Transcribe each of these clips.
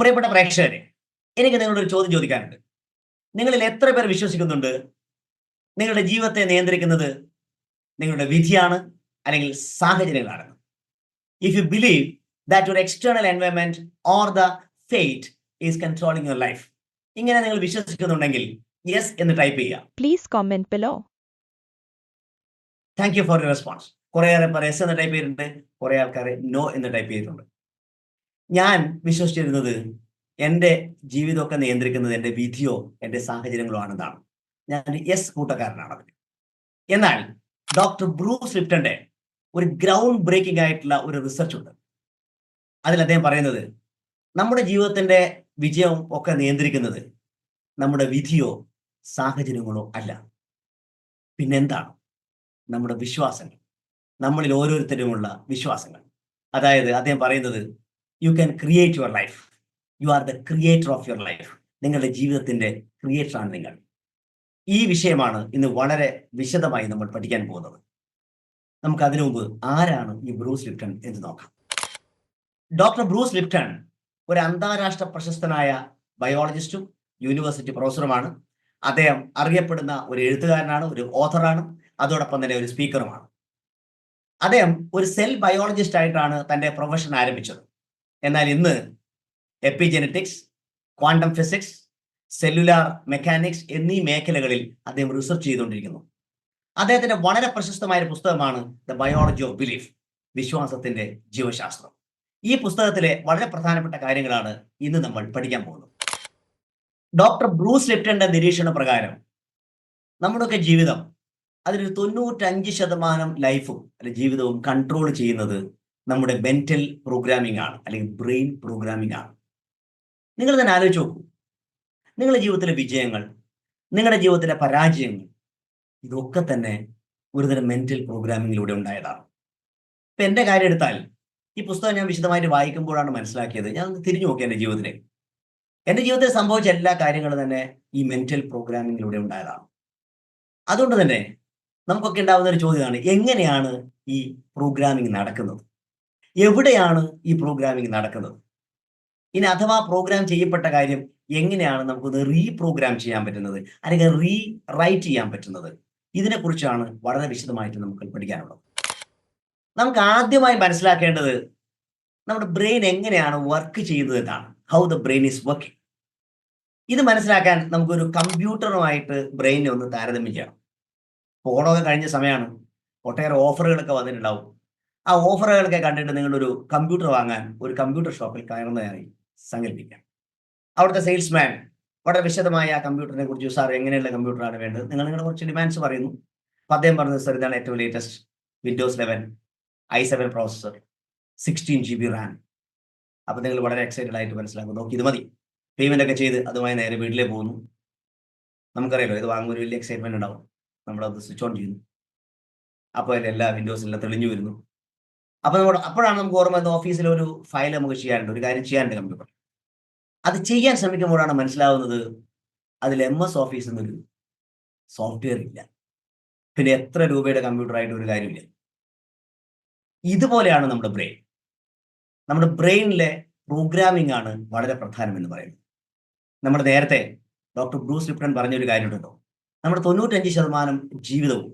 പ്രിയപ്പെട്ട പ്രേക്ഷകരെ എനിക്ക് നിങ്ങളോട് ഒരു ചോദ്യം ചോദിക്കാനുണ്ട്. നിങ്ങളിൽ എത്ര പേർ വിശ്വസിക്കുന്നുണ്ട്? നിങ്ങളുടെ ജീവിതത്തെ നിയന്ത്രിക്കുന്നത് നിങ്ങളുടെ വിധിയാണ് അല്ലെങ്കിൽ സാഹചര്യങ്ങളാണ്. If you believe that your external environment or the fate is controlling your life ഇങ്ങനെ നിങ്ങൾ വിശ്വസിക്കുന്നുണ്ടെങ്കിൽ യെസ് എന്ന് ടൈപ്പ് ചെയ്യുക. Please comment below thank you for your response കുറെ ആൾക്കാർ എസ് എന്ന് ടൈപ്പ് ചെയ്തിട്ടുണ്ട്. കുറേ ആൾക്കാർ നോ എന്ന് ടൈപ്പ് ചെയ്തിട്ടുണ്ട്. ഞാൻ വിശ്വസിച്ചിരുന്നത് എന്റെ ജീവിതമൊക്കെ നിയന്ത്രിക്കുന്നത് എന്റെ വിധിയോ എന്റെ സാഹചര്യങ്ങളോ ആണെന്നാണ്. ഞാൻ എസ് കൂട്ടക്കാരനാണ് അതിന് എന്നാൽ ഡോക്ടർ ബ്രൂസ് ലിപ്റ്റന്റെ ഒരു ഗ്രൗണ്ട് ബ്രേക്കിംഗ് ആയിട്ടുള്ള ഒരു റിസർച്ച് ഉണ്ട്. അതിൽ അദ്ദേഹം പറയുന്നത് നമ്മുടെ ജീവിതത്തിന്റെ വിജയം ഒക്കെ നിയന്ത്രിക്കുന്നത് നമ്മുടെ വിധിയോ സാഹചര്യങ്ങളോ അല്ല. പിന്നെന്താണ്? നമ്മുടെ വിശ്വാസങ്ങൾ. നമ്മളിൽ ഓരോരുത്തരുമുള്ള വിശ്വാസങ്ങൾ. അതായത് അദ്ദേഹം പറയുന്നത് you can create your life you are the creator of your life നിങ്ങളുടെ ജീവിതത്തിന്റെ ക്രിയേറ്ററാണ് നിങ്ങൾ. ഈ വിഷയമാണ് ഇന്ന് വളരെ വിശദമായി നമ്മൾ പഠിക്കാൻ പോകുന്നത്. നമുക്ക് അതിനു മുമ്പ് ആരാണ് ഈ ബ്രൂസ് ലിപ്റ്റൺ എന്ന് നോക്കാം. ഡോക്ടർ ബ്രൂസ് ലിപ്റ്റൺ ഒരു അന്താരാഷ്ട്ര പ്രശസ്തനായ ബയോളജിസ്റ്റും യൂണിവേഴ്സിറ്റി പ്രൊഫസറുമാണ്. അദ്ദേഹം അറിയപ്പെടുന്ന ഒരു എഴുത്തുകാരനാണ് ഒരു ഓഥറാണ് അതോടൊപ്പം തന്നെ ഒരു സ്പീക്കറുമാണ്. അദ്ദേഹം ഒരു സെൽ ബയോളജിസ്റ്റ് ആയിട്ടാണ് തന്റെ പ്രൊഫഷൻ ആരംഭിച്ചത്. എന്നാൽ ഇന്ന് epigenetics quantum physics cellular mechanics എന്നീ മേഖലകളിൽ അദ്ദേഹം റിസർച്ച് ചെയ്തുകൊണ്ടിരിക്കുന്നു. അദ്ദേഹത്തിന്റെ വളരെ പ്രശസ്തമായ ഒരു പുസ്തകമാണ് ദ ബയോളജി ഓഫ് ബിലീഫ് വിശ്വാസത്തിന്റെ ജീവശാസ്ത്രം. ഈ പുസ്തകത്തിലെ വളരെ പ്രധാനപ്പെട്ട കാര്യങ്ങളാണ് ഇന്ന് നമ്മൾ പഠിക്കാൻ പോകുന്നത്. ഡോക്ടർ ബ്രൂസ് ലിപ്റ്റന്റെ നിരീക്ഷണ പ്രകാരം നമ്മുടെയൊക്കെ ജീവിതം അതിലൊരു തൊണ്ണൂറ്റഞ്ച് ശതമാനം ലൈഫും അല്ലെ ജീവിതവും കൺട്രോൾ ചെയ്യുന്നത് നമ്മുടെ മെന്റൽ പ്രോഗ്രാമിംഗ് ആണ് അല്ലെങ്കിൽ ബ്രെയിൻ പ്രോഗ്രാമിംഗ് ആണ്. നിങ്ങൾ തന്നെ ആലോചിച്ച് നോക്കൂ. നിങ്ങളുടെ ജീവിതത്തിലെ വിജയങ്ങൾ നിങ്ങളുടെ ജീവിതത്തിലെ പരാജയങ്ങൾ ഇതൊക്കെ തന്നെ ഒരുതരം മെന്റൽ പ്രോഗ്രാമിങ്ങിലൂടെ ഉണ്ടായതാണ്. ഇപ്പൊ എന്റെ കാര്യം എടുത്താൽ ഈ പുസ്തകം ഞാൻ വിശദമായിട്ട് വായിക്കുമ്പോഴാണ് മനസ്സിലാക്കിയത്. ഞാൻ തിരിഞ്ഞു നോക്കി എന്റെ ജീവിതത്തിലേക്ക് എന്റെ ജീവിതത്തിൽ സംഭവിച്ച എല്ലാ കാര്യങ്ങളും തന്നെ ഈ മെന്റൽ പ്രോഗ്രാമിങ്ങിലൂടെ ഉണ്ടായതാണ്. അതുകൊണ്ട് തന്നെ നമുക്കൊക്കെ ഉണ്ടാവുന്ന ഒരു ചോദ്യമാണ് എങ്ങനെയാണ് ഈ പ്രോഗ്രാമിംഗ് നടക്കുന്നത്? എവിടെയാണ് ഈ പ്രോഗ്രാമിംഗ് നടക്കുന്നത്? ഇനി അഥവാ പ്രോഗ്രാം ചെയ്യപ്പെട്ട കാര്യം എങ്ങനെയാണ് നമുക്കത് റീപ്രോഗ്രാം ചെയ്യാൻ പറ്റുന്നത്? അല്ലെങ്കിൽ റീ റൈറ്റ് ചെയ്യാൻ പറ്റുന്നത്? ഇതിനെക്കുറിച്ചാണ് വളരെ വിശദമായിട്ട് നമുക്ക് പഠിക്കാനുള്ളത്. നമുക്ക് ആദ്യമായി മനസ്സിലാക്കേണ്ടത് നമ്മുടെ ബ്രെയിൻ എങ്ങനെയാണ് വർക്ക് ചെയ്യുന്നത് എന്നാണ്. How the brain is working ഇത് മനസ്സിലാക്കാൻ നമുക്കൊരു കമ്പ്യൂട്ടറുമായിട്ട് ബ്രെയിനെ ഒന്ന് താരതമ്യം ചെയ്യണം. ഓണമൊക്കെ കഴിഞ്ഞ സമയമാണ് ഒട്ടേറെ ഓഫറുകളൊക്കെ വന്നിട്ടുണ്ടാവും. ആ ഓഫറുകളൊക്കെ കണ്ടിട്ട് നിങ്ങളൊരു കമ്പ്യൂട്ടർ വാങ്ങാൻ ഒരു കമ്പ്യൂട്ടർ ഷോപ്പിൽ കയറുന്നതായി സങ്കല്പിക്കാം. അവിടുത്തെ സെയിൽസ്മാൻ വളരെ വിശദമായ ആ കമ്പ്യൂട്ടറിനെ കുറിച്ച് സാർ എങ്ങനെയുള്ള കമ്പ്യൂട്ടറാണ് വേണ്ടത്? നിങ്ങൾ നിങ്ങളുടെ കുറച്ച് ഡിമാൻഡ്സ് പറയുന്നു. അപ്പം അദ്ദേഹം പറഞ്ഞത് സാർ ഇതാണ് ഏറ്റവും latest Windows eleven i seven processor sixteen G B RAM അപ്പം നിങ്ങൾ വളരെ എക്സൈറ്റഡ് ആയിട്ട് മനസ്സിലാക്കും നോക്കി ഇത് മതി. പേയ്മെന്റ് ഒക്കെ ചെയ്ത് അതുമായി നേരെ വീട്ടിലേ പോകുന്നു. നമുക്കറിയാലോ ഇത് വാങ്ങുമ്പോൾ വലിയ എക്സൈറ്റ്മെന്റ് ഉണ്ടാവും. നമ്മളത് സ്വിച്ച് ഓൺ ചെയ്യുന്നു. അപ്പോൾ അതിലെല്ലാ വിൻഡോസിലെല്ലാം തെളിഞ്ഞു വരുന്നു. നമ്മൾ അപ്പോഴാണ് നമുക്ക് ഓർമ്മ വരുന്നത് ഓഫീസിൽ ഒരു ഫയൽ നമുക്ക് ചെയ്യാനുണ്ട് ഒരു കാര്യം ചെയ്യാനുണ്ട് കമ്പ്യൂട്ടർ അത് ചെയ്യാൻ ശ്രമിക്കുമ്പോഴാണ് മനസ്സിലാവുന്നത് അതിൽ എം എസ് ഓഫീസ് എന്നൊരു സോഫ്റ്റ്വെയർ ഇല്ല. പിന്നെ എത്ര രൂപയുടെ കമ്പ്യൂട്ടർ ആയിട്ട് ഒരു കാര്യമില്ല ഇതുപോലെയാണ് നമ്മുടെ ബ്രെയിൻ നമ്മുടെ ബ്രെയിനിലെ പ്രോഗ്രാമിംഗ് ആണ് വളരെ പ്രധാനം എന്ന് പറയുന്നത്. നമ്മുടെ നേരത്തെ ഡോക്ടർ ബ്രൂസ് ലിപ്റ്റൺ പറഞ്ഞൊരു കാര്യമുണ്ടല്ലോ. നമ്മുടെ തൊണ്ണൂറ്റഞ്ച് ശതമാനം ജീവിതവും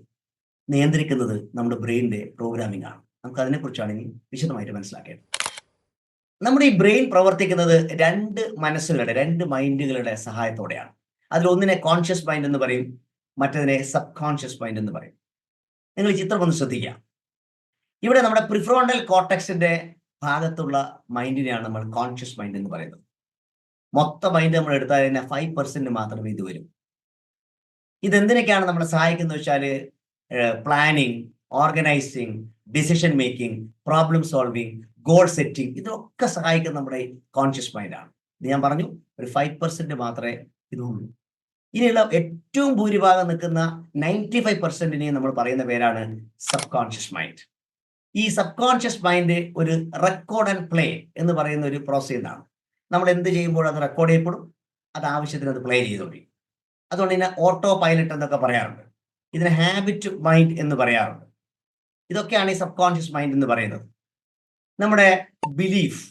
നിയന്ത്രിക്കുന്നത് നമ്മുടെ ബ്രെയിനിന്റെ പ്രോഗ്രാമിംഗ് ആണ്. നമുക്ക് അതിനെക്കുറിച്ചാണ് ഇനി വിശദമായിട്ട് മനസ്സിലാക്കേണ്ടത്. നമ്മുടെ ഈ ബ്രെയിൻ പ്രവർത്തിക്കുന്നത് രണ്ട് മനസ്സുകളുടെ രണ്ട് മൈൻഡുകളുടെ സഹായത്തോടെയാണ്. അതിൽ ഒന്നിനെ കോൺഷ്യസ് മൈൻഡ് എന്ന് പറയും മറ്റതിനെ സബ് കോൺഷ്യസ് മൈൻഡ് എന്ന് പറയും. നിങ്ങൾ ഈ ചിത്രം ഒന്ന് ശ്രദ്ധിക്കുക. ഇവിടെ നമ്മുടെ പ്രിഫ്രോണ്ടൽ കോട്ടക്സിന്റെ ഭാഗത്തുള്ള മൈൻഡിനെയാണ് നമ്മൾ കോൺഷ്യസ് മൈൻഡ് എന്ന് പറയുന്നത്. മൊത്ത മൈൻഡ് നമ്മൾ എടുത്താൽ തന്നെ ഫൈവ് പെർസെന്റ് മാത്രമേ ഇത് വരും. ഇതെന്തിനൊക്കെയാണ് നമ്മളെ സഹായിക്കുന്നത് വെച്ചാൽ planning organising decision making problem solving goal setting ഇതൊക്കെ സഹായിക്കുന്ന നമ്മുടെ കോൺഷ്യസ് മൈൻഡാണ് ഇത് ഞാൻ പറഞ്ഞു ഒരു ഫൈവ് പെർസെന്റ് മാത്രമേ ഇതുള്ളൂ. ഇനിയുള്ള ഏറ്റവും ഭൂരിഭാഗം നിൽക്കുന്ന നയന്റി ഫൈവ് പെർസെന്റിനെ നമ്മൾ പറയുന്ന പേരാണ് സബ് കോൺഷ്യസ് മൈൻഡ് ഈ സബ് കോൺഷ്യസ് മൈൻഡ് ഒരു റെക്കോർഡ് ആൻഡ് പ്ലേ എന്ന് പറയുന്ന ഒരു പ്രോസസ് ആണ് നമ്മൾ എന്ത് ചെയ്യുമ്പോൾ അത് റെക്കോർഡ് ചെയ്യപ്പെടും? അത് ആവശ്യത്തിന് അത് പ്ലേ ചെയ്തോണ്ടിരിക്കും അതുകൊണ്ട് ഇതിനെ ഓട്ടോ പൈലറ്റ് എന്നൊക്കെ പറയാറുണ്ട്. ഇതിനെ ഹാബിറ്റ് മൈൻഡ് എന്ന് പറയാറുണ്ട്. ഇതൊക്കെയാണ് ഈ സബ് കോൺഷ്യസ് മൈൻഡ് എന്ന് പറയുന്നത്. നമ്മുടെ ബിലീഫ്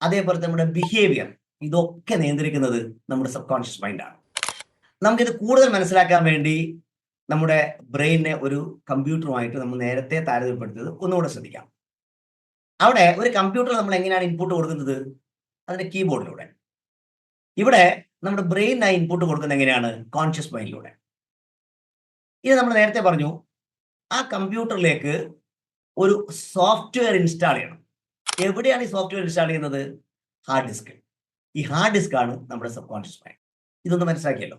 അതേപോലെ നമ്മുടെ ബിഹേവിയർ ഇതൊക്കെ നിയന്ത്രിക്കുന്നത് നമ്മുടെ സബ് കോൺഷ്യസ് മൈൻഡാണ് നമുക്കിത് കൂടുതൽ മനസ്സിലാക്കാൻ വേണ്ടി നമ്മുടെ ബ്രെയിനിനെ ഒരു കമ്പ്യൂട്ടറുമായിട്ട് നമ്മൾ നേരത്തെ താരതമ്യപ്പെടുത്തിയത് ഒന്നുകൂടെ ശ്രദ്ധിക്കാം. അവിടെ ഒരു കമ്പ്യൂട്ടർ നമ്മൾ എങ്ങനെയാണ് ഇൻപുട്ട് കൊടുക്കുന്നത്? അതിന്റെ കീബോർഡിലൂടെ ഇവിടെ നമ്മുടെ ബ്രെയിനായി ഇൻപുട്ട് കൊടുക്കുന്നത് എങ്ങനെയാണ്? കോൺഷ്യസ് മൈൻഡിലൂടെ ഇത് നമ്മൾ നേരത്തെ പറഞ്ഞു ആ കമ്പ്യൂട്ടറിലേക്ക് ഒരു സോഫ്റ്റ്വെയർ ഇൻസ്റ്റാൾ ചെയ്യണം. എവിടെയാണ് ഈ സോഫ്റ്റ്വെയർ ഇൻസ്റ്റാൾ ചെയ്യുന്നത്? ഹാർഡ് ഡിസ്ക് ഈ ഹാർഡ് ഡിസ്ക് ആണ് നമ്മുടെ സബ് കോൺഷ്യസ് മൈൻഡ് ഇതൊന്ന് മനസ്സിലാക്കിയല്ലോ.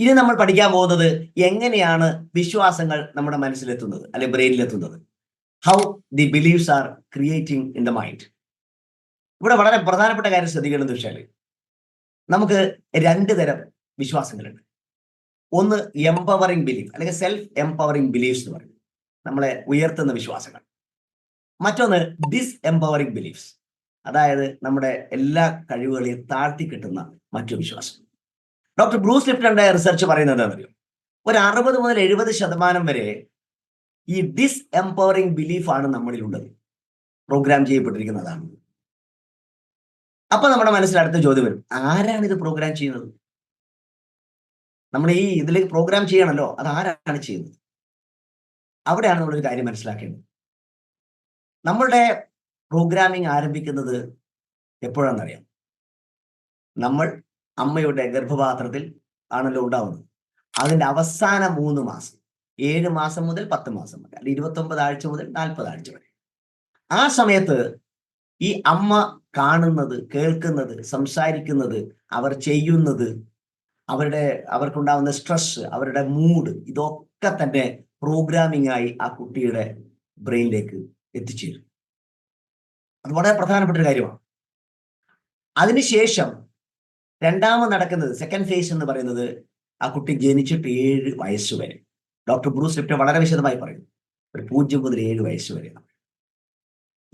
ഇനി നമ്മൾ പഠിക്കാൻ പോകുന്നത് എങ്ങനെയാണ് വിശ്വാസങ്ങൾ നമ്മുടെ മനസ്സിലെത്തുന്നത് അല്ലെ ബ്രെയിനിലെത്തുന്നത്? How the beliefs are creating in the mind ഇവിടെ വളരെ പ്രധാനപ്പെട്ട കാര്യം ശ്രദ്ധിക്കേണ്ടത് വെച്ചാൽ നമുക്ക് രണ്ട് തരം വിശ്വാസങ്ങളുണ്ട്. ഒന്ന് എംപവറിംഗ് ബിലീഫ് അല്ലെങ്കിൽ സെൽഫ് എംപവറിംഗ് ബിലീഫ്സ് എന്ന് പറയും നമ്മളെ ഉയർത്തുന്ന വിശ്വാസങ്ങൾ. മറ്റൊന്ന് ഡിസ് എംപവറിംഗ് ബിലീഫ്സ് അതായത് നമ്മുടെ എല്ലാ കഴിവുകളെയും താഴ്ത്തി കിട്ടുന്ന മറ്റു വിശ്വാസം ഡോക്ടർ ബ്രൂസ് ലിപ്റ്റന്റെ റിസർച്ച് പറയുന്നത് എന്താണെന്നറിയോ? ഒരു അറുപത് മുതൽ എഴുപത് ശതമാനം വരെ ഈ ഡിസ് എംപവറിംഗ് ബിലീഫ് ആണ് നമ്മളിലുള്ളത്. പ്രോഗ്രാം ചെയ്യപ്പെട്ടിരിക്കുന്നതാണ്. അപ്പൊ നമ്മുടെ മനസ്സിൽ അടുത്ത ചോദ്യം വരും. ആരാണ് ഇത് പ്രോഗ്രാം ചെയ്യുന്നത്? നമ്മൾ ഈ ഇതിലേക്ക് പ്രോഗ്രാം ചെയ്യണമല്ലോ അത് ആരാണ് ചെയ്യുന്നത്? അവിടെയാണ് നമ്മളൊരു കാര്യം മനസ്സിലാക്കേണ്ടത്. നമ്മളുടെ പ്രോഗ്രാമിംഗ് ആരംഭിക്കുന്നത് എപ്പോഴാണെന്നറിയാം? നമ്മൾ അമ്മയുടെ ഗർഭപാത്രത്തിൽ ആണല്ലോ ഉണ്ടാവുന്നത്. അതിന്റെ അവസാന മൂന്ന് മാസം ഏഴ് മാസം മുതൽ പത്ത് മാസം വരെ അല്ലെങ്കിൽ ഇരുപത്തൊമ്പത് ആഴ്ച മുതൽ നാൽപ്പത് ആഴ്ച വരെ. ആ സമയത്ത് ഈ അമ്മ കാണുന്നത് കേൾക്കുന്നത് സംസാരിക്കുന്നത് അവർ ചെയ്യുന്നത് അവരുടെ അവർക്കുണ്ടാവുന്ന സ്ട്രെസ് അവരുടെ മൂഡ് ഇതൊക്കെ തന്നെ പ്രോഗ്രാമിംഗ് ആയി ആ കുട്ടിയുടെ ബ്രെയിനിലേക്ക് എത്തിച്ചേരും. അത് വളരെ പ്രധാനപ്പെട്ട ഒരു കാര്യമാണ്. അതിനുശേഷം രണ്ടാമത് നടക്കുന്നത് സെക്കൻഡ് ഫേസ് എന്ന് പറയുന്നത് ആ കുട്ടി ജനിച്ചിട്ട് ഏഴ് വയസ്സ് വരെ. ഡോക്ടർ ബ്രൂസ് ലിപ്റ്റർ വളരെ വിശദമായി പറയുന്നു. ഒരു പൂജ്യം മുതൽ ഏഴ് വയസ്സ് വരെ.